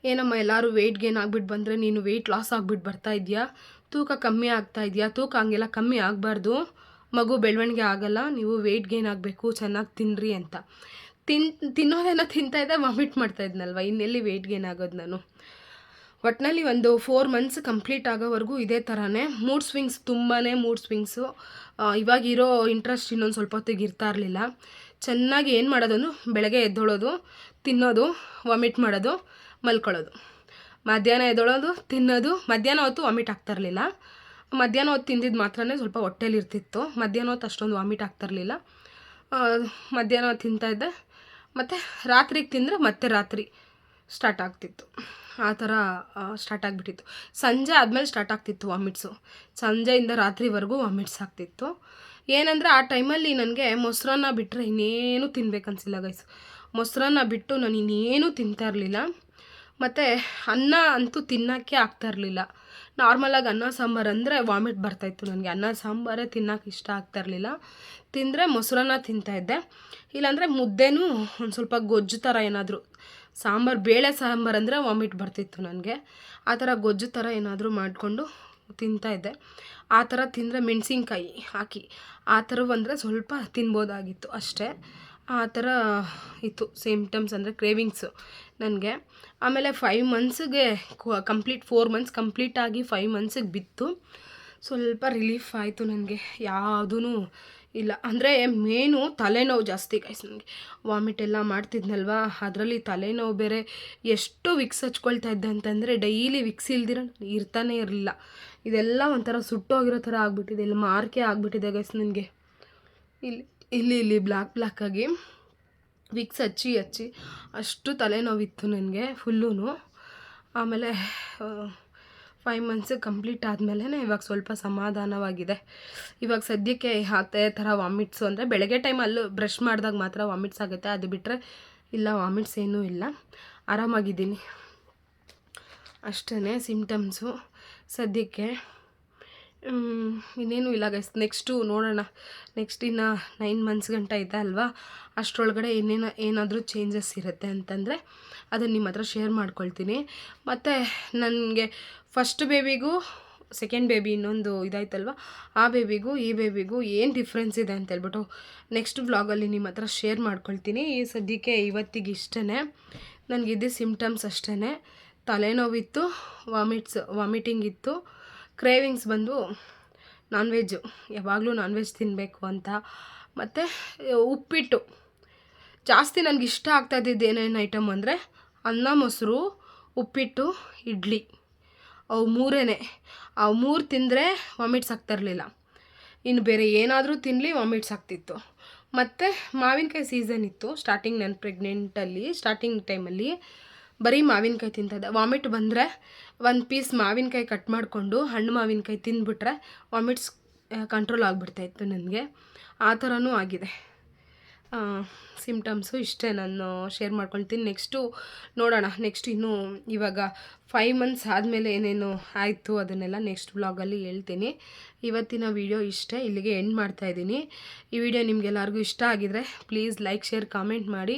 ಏನಮ್ಮ, ಎಲ್ಲರೂ ವೆಯ್ಟ್ ಗೇನ್ ಆಗಿಬಿಟ್ಟು ಬಂದರೆ ನೀನು ವೆಯ್ಟ್ ಲಾಸ್ ಆಗಿಬಿಟ್ಟು ಬರ್ತಾ ಇದೆಯಾ? ತೂಕ ಕಮ್ಮಿ ಆಗ್ತಾ ಇದೆಯಾ? ತೂಕ ಹಂಗೆಲ್ಲ ಕಮ್ಮಿ ಆಗಬಾರ್ದು. ಮಗು ಬೆಳವಣಿಗೆ ಆಗಲ್ಲ, ನೀವು ವೆಯ್ಟ್ ಗೇನ್ ಆಗಬೇಕು, ಚೆನ್ನಾಗಿ ತಿನ್ನಿರಿ ಅಂತ. ತಿನ್ ತಿನ್ನೋದೇನೋ ತಿಂತಾಯಿದ್ದೆ ವಾಮಿಟ್ ಮಾಡ್ತಾ ಇದ್ನಲ್ವ? ಇನ್ನೆಲ್ಲಿ ವೆಯ್ಟ್ ಗೇನ್ ಆಗೋದು ನಾನು? ಒಟ್ಟಿನಲ್ಲಿ ಒಂದು ಫೋರ್ ಮಂತ್ಸ್ ಕಂಪ್ಲೀಟ್ ಆಗೋವರೆಗೂ ಇದೇ ಥರನೇ ಮೂಡ್ ಸ್ವಿಂಗ್ಸ್ ತುಂಬಾ ಮೂಡ್ ಸ್ವಿಂಗ್ಸು ಇವಾಗಿರೋ ಇಂಟ್ರೆಸ್ಟ್ ಇನ್ನೊಂದು ಸ್ವಲ್ಪ ಹೊತ್ತಿಗೆ ಇರ್ತಾ ಇರಲಿಲ್ಲ. ಚೆನ್ನಾಗಿ ಏನು ಮಾಡೋದನ್ನು ಬೆಳಗ್ಗೆ ಎದ್ದೊಳೋದು. ತಿನ್ನೋದು ವಾಮಿಟ್ ಮಾಡೋದು, ಮಲ್ಕೊಳ್ಳೋದು. ಮಧ್ಯಾಹ್ನ ಎದ್ದೊಳೋದು, ತಿನ್ನೋದು, ಮಧ್ಯಾಹ್ನ ಹೊತ್ತು ವಾಮಿಟ್ ಆಗ್ತಾ ಇರಲಿಲ್ಲ. ಮಧ್ಯಾಹ್ನ ಹೊತ್ತು ತಿಂದಿದ್ದು ಮಾತ್ರನೇ ಸ್ವಲ್ಪ ಹೊಟ್ಟೆಲಿ ಇರ್ತಿತ್ತು. ಮಧ್ಯಾಹ್ನ ಹೊತ್ತು ಅಷ್ಟೊಂದು ವಾಮಿಟ್ ಆಗ್ತಿರಲಿಲ್ಲ ಮಧ್ಯಾಹ್ನ ಹೊತ್ತು ತಿಂತಾಯಿದ್ದೆ ಮತ್ತು ರಾತ್ರಿಗೆ ತಿಂದರೆ ಮತ್ತೆ ರಾತ್ರಿ ಸ್ಟಾರ್ಟ್ ಆಗ್ತಿತ್ತು. ಆ ಥರ ಸ್ಟಾರ್ಟ್ ಆಗಿಬಿಟ್ಟಿತ್ತು. ಸಂಜೆ ಆದಮೇಲೆ ಸ್ಟಾರ್ಟ್ ಆಗ್ತಿತ್ತು ವಾಮಿಟ್ಸು ಸಂಜೆಯಿಂದ ರಾತ್ರಿವರೆಗೂ ವಾಮಿಟ್ಸ್ ಆಗ್ತಿತ್ತು. ಏನಂದರೆ ಆ ಟೈಮಲ್ಲಿ ನನಗೆ ಮೊಸರನ್ನ ಬಿಟ್ಟರೆ ಇನ್ನೇನು ತಿನ್ಬೇಕನ್ಸಿಲ್ಲ ಗೈಸ್ ಮೊಸರನ್ನ ಬಿಟ್ಟು ನಾನು ಇನ್ನೇನು ತಿಂತಾ ಇರಲಿಲ್ಲ. ಮತ್ತು ಅನ್ನ ಅಂತೂ ತಿನ್ನೋಕ್ಕೆ ಆಗ್ತಾ ಇರಲಿಲ್ಲ. ನಾರ್ಮಲಾಗಿ ಅನ್ನ ಸಾಂಬಾರು ಅಂದರೆ ವಾಮಿಟ್ ಬರ್ತಾಯಿತ್ತು ನನಗೆ. ಅನ್ನ ಸಾಂಬಾರೇ ತಿನ್ನೋಕೆ ಇಷ್ಟ ಆಗ್ತಾ ಇರಲಿಲ್ಲ. ತಿಂದರೆ ಮೊಸರನ್ನ ತಿಂತಾಯಿದ್ದೆ ಇಲ್ಲಾಂದರೆ ಮುದ್ದೆನೂ ಒಂದು ಸ್ವಲ್ಪ ಗೊಜ್ಜು ಥರ ಏನಾದರೂ, ಸಾಂಬಾರು, ಬೇಳೆ ಸಾಂಬಾರು ಅಂದರೆ ವಾಮಿಟ್ ಬರ್ತಿತ್ತು ನನಗೆ. ಆ ಥರ ಗೊಜ್ಜು ಥರ ಏನಾದರೂ ಮಾಡಿಕೊಂಡು ತಿಂತಾಯಿದ್ದೆ ಆ ಥರ ತಿಂದರೆ ಮೆಣಸಿನ್ಕಾಯಿ ಹಾಕಿ, ಆ ಥರ ಬಂದರೆ ಸ್ವಲ್ಪ ತಿನ್ಬೋದಾಗಿತ್ತು ಅಷ್ಟೇ. ಆ ಥರ ಇತ್ತು ಸಿಮ್ಟಮ್ಸ್ ಅಂದರೆ ಕ್ರೇವಿಂಗ್ಸು ನನಗೆ. ಆಮೇಲೆ ಫೈವ್ ಮಂತ್ಸಿಗೆ ಕಂಪ್ಲೀಟ್ ಫೋರ್ ಮಂತ್ಸ್ ಕಂಪ್ಲೀಟ್ ಆಗಿ ಫೈವ್ ಮಂತ್ಸಿಗೆ ಬಿತ್ತು. ಸ್ವಲ್ಪ ರಿಲೀಫ್ ಆಯಿತು ನನಗೆ ಯಾವುದೂ ಇಲ್ಲ. ಅಂದರೆ ಮೇನು ತಲೆನೋವು ಜಾಸ್ತಿ ಗೈಸ್ ನನಗೆ. ವಾಮಿಟ್ ಎಲ್ಲ ಮಾಡ್ತಿದ್ನಲ್ವಾ, ಅದರಲ್ಲಿ ತಲೆನೋವು ಬೇರೆ ಎಷ್ಟು ವಿಕ್ಸ್ ಹಚ್ಕೊಳ್ತಾ ಇದ್ದೆ ಅಂತಂದರೆ ಡೈಲಿ ವಿಕ್ಸ್ ಇಲ್ದಿರ ಇರ್ತಾನೆ ಇರಲಿಲ್ಲ. ಇದೆಲ್ಲ ಒಂಥರ ಸುಟ್ಟೋಗಿರೋ ಥರ ಆಗಿಬಿಟ್ಟಿದೆ, ಇಲ್ಲಿ ಮಾರ್ಕೆ ಆಗಿಬಿಟ್ಟಿದೆ ಗೈಸ್ ನನಗೆ. ಇಲ್ಲಿ ಇಲ್ಲಿ ಇಲ್ಲಿ ಬ್ಲ್ಯಾಕ್ ಬ್ಲ್ಯಾಕಾಗಿ ವಿಕ್ಸ್ ಹಚ್ಚಿ ಹಚ್ಚಿ. ಅಷ್ಟು ತಲೆನೋವಿತ್ತು ನನಗೆ ಫುಲ್ಲೂ ಆಮೇಲೆ ಫೈವ್ ಮಂತ್ಸ್ ಕಂಪ್ಲೀಟ್ ಆದಮೇಲೆ ಇವಾಗ ಸ್ವಲ್ಪ ಸಮಾಧಾನವಾಗಿದೆ. ಇವಾಗ ಸದ್ಯಕ್ಕೆ ಅದೇ ಥರ ವಾಮಿಟ್ಸು ಅಂದರೆ ಬೆಳಗ್ಗೆ ಟೈಮಲ್ಲೂ ಬ್ರಷ್ ಮಾಡಿದಾಗ ಮಾತ್ರ ವಾಮಿಟ್ಸ್ ಆಗುತ್ತೆ. ಅದು ಬಿಟ್ಟರೆ ಇಲ್ಲ ವಾಮಿಟ್ಸ್ ಏನೂ ಇಲ್ಲ. ಆರಾಮಾಗಿದ್ದೀನಿ. ಅಷ್ಟೇ ಸಿಮ್ಟಮ್ಸು ಸದ್ಯಕ್ಕೆ ಇನ್ನೇನು ಇಲ್ಲ ಗೈಸ್ ನೆಕ್ಸ್ಟು ನೋಡೋಣ. ನೆಕ್ಸ್ಟ್ ಇನ್ನು ನೈನ್ ಮಂತ್ಸ್ ಗಂಟ ಇದೆ ಅಲ್ವಾ? ಅಷ್ಟರೊಳಗಡೆ ಇನ್ನೇನು ಏನಾದರೂ ಚೇಂಜಸ್ ಇರುತ್ತೆ ಅಂತಂದರೆ ಅದನ್ನು ನಿಮ್ಮ ಹತ್ರ ಶೇರ್ ಮಾಡ್ಕೊಳ್ತೀನಿ. ಮತ್ತು ನನಗೆ ಫಸ್ಟ್ ಬೇಬಿಗೂ ಸೆಕೆಂಡ್ ಬೇಬಿ ಇನ್ನೊಂದು ಇದಾಯ್ತಲ್ವ? ಆ ಬೇಬಿಗೂ ಈ ಬೇಬಿಗೂ ಏನು ಡಿಫ್ರೆನ್ಸ್ ಇದೆ ಅಂತ ಹೇಳ್ಬಿಟ್ಟು ನೆಕ್ಸ್ಟ್ ವ್ಲಾಗಲ್ಲಿ ನಿಮ್ಮ ಹತ್ರ ಶೇರ್ ಮಾಡ್ಕೊಳ್ತೀನಿ. ಈ ಸದ್ಯಕ್ಕೆ ಇವತ್ತಿಗೆ ಇಷ್ಟೇ ನನಗಿದ್ದ ಸಿಮ್ಟಮ್ಸ್ ಅಷ್ಟೇ ತಲೆನೋವಿತ್ತು ವಾಮಿಟ್ಸ್ ವಾಮಿಟಿಂಗ್ ಇತ್ತು. ಕ್ರೇವಿಂಗ್ಸ್ ಬಂದು ನಾನ್ ವೆಜ್ಜು ಯಾವಾಗಲೂ ನಾನ್ ವೆಜ್ ತಿನ್ನಬೇಕು ಅಂತ. ಮತ್ತು ಉಪ್ಪಿಟ್ಟು. ಜಾಸ್ತಿ ನನಗೆ ಇಷ್ಟ ಆಗ್ತಾ ಇದ್ದಿದ್ದು ಏನೇನು ಐಟಮ್ ಅಂದರೆ, ಅನ್ನ, ಮೊಸರು, ಉಪ್ಪಿಟ್ಟು, ಇಡ್ಲಿ. ಅವು ಮೂರೇ ಅವು ಮೂರು ತಿಂದರೆ ವಾಮಿಟ್ಸ್ ಆಗ್ತಾ ಇರಲಿಲ್ಲ. ಇನ್ನು ಬೇರೆ ಏನಾದರೂ ತಿನ್ನಲಿ ವಾಮಿಟ್ಸ್ ಆಗ್ತಿತ್ತು. ಮತ್ತು, ಮಾವಿನಕಾಯಿ ಸೀಸನ್ ಇತ್ತು. ಸ್ಟಾರ್ಟಿಂಗ್ ನಾನು ಪ್ರೆಗ್ನೆಂಟಲ್ಲಿ, ಸ್ಟಾರ್ಟಿಂಗ್ ಟೈಮಲ್ಲಿ ಬರೀ ಮಾವಿನಕಾಯಿ ತಿಂತಿದ್ದೆ ವಾಮಿಟ್ ಬಂದರೆ ಒಂದು ಪೀಸ್ ಮಾವಿನಕಾಯಿ ಕಟ್ ಮಾಡಿಕೊಂಡು ಹಣ್ಣು ಮಾವಿನಕಾಯಿ ತಿಂದುಬಿಟ್ರೆ ವಾಮಿಟ್ಸ್ ಕಂಟ್ರೋಲ್ ಆಗಿಬಿಡ್ತಾಯಿತ್ತು ನನಗೆ. ಆ ಥರನೂ ಆಗಿದೆ. ಸಿಮ್ಟಮ್ಸು ಇಷ್ಟೇ ನಾನು ಶೇರ್ ಮಾಡ್ಕೊಳ್ತೀನಿ. ನೆಕ್ಸ್ಟು ನೋಡೋಣ. ನೆಕ್ಸ್ಟ್ ಇನ್ನು ಇವಾಗ ಫೈವ್ ಮಂತ್ಸ್ ಆದಮೇಲೆ ಏನೇನು ಆಯಿತು ಅದನ್ನೆಲ್ಲ ನೆಕ್ಸ್ಟ್ ವ್ಲಾಗಲ್ಲಿ ಹೇಳ್ತೀನಿ. ಇವತ್ತಿನ ವಿಡಿಯೋ ಇಷ್ಟೇ. ಇಲ್ಲಿಗೆ ಎಂಡ್ ಮಾಡ್ತಾಯಿದ್ದೀನಿ ಈ ವಿಡಿಯೋ ನಿಮಗೆಲ್ಲರಿಗೂ ಇಷ್ಟ ಆಗಿದರೆ ಪ್ಲೀಸ್ ಲೈಕ್ ಶೇರ್ ಕಾಮೆಂಟ್ ಮಾಡಿ.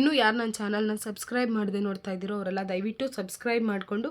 ಇನ್ನೂ ಯಾರು ನನ್ನ ಚಾನಲ್ನ ಸಬ್ಸ್ಕ್ರೈಬ್ ಮಾಡದೆ ನೋಡ್ತಾ ಇದ್ದೀರೋ ಅವರೆಲ್ಲ ದಯವಿಟ್ಟು ಸಬ್ಸ್ಕ್ರೈಬ್ ಮಾಡಿಕೊಂಡು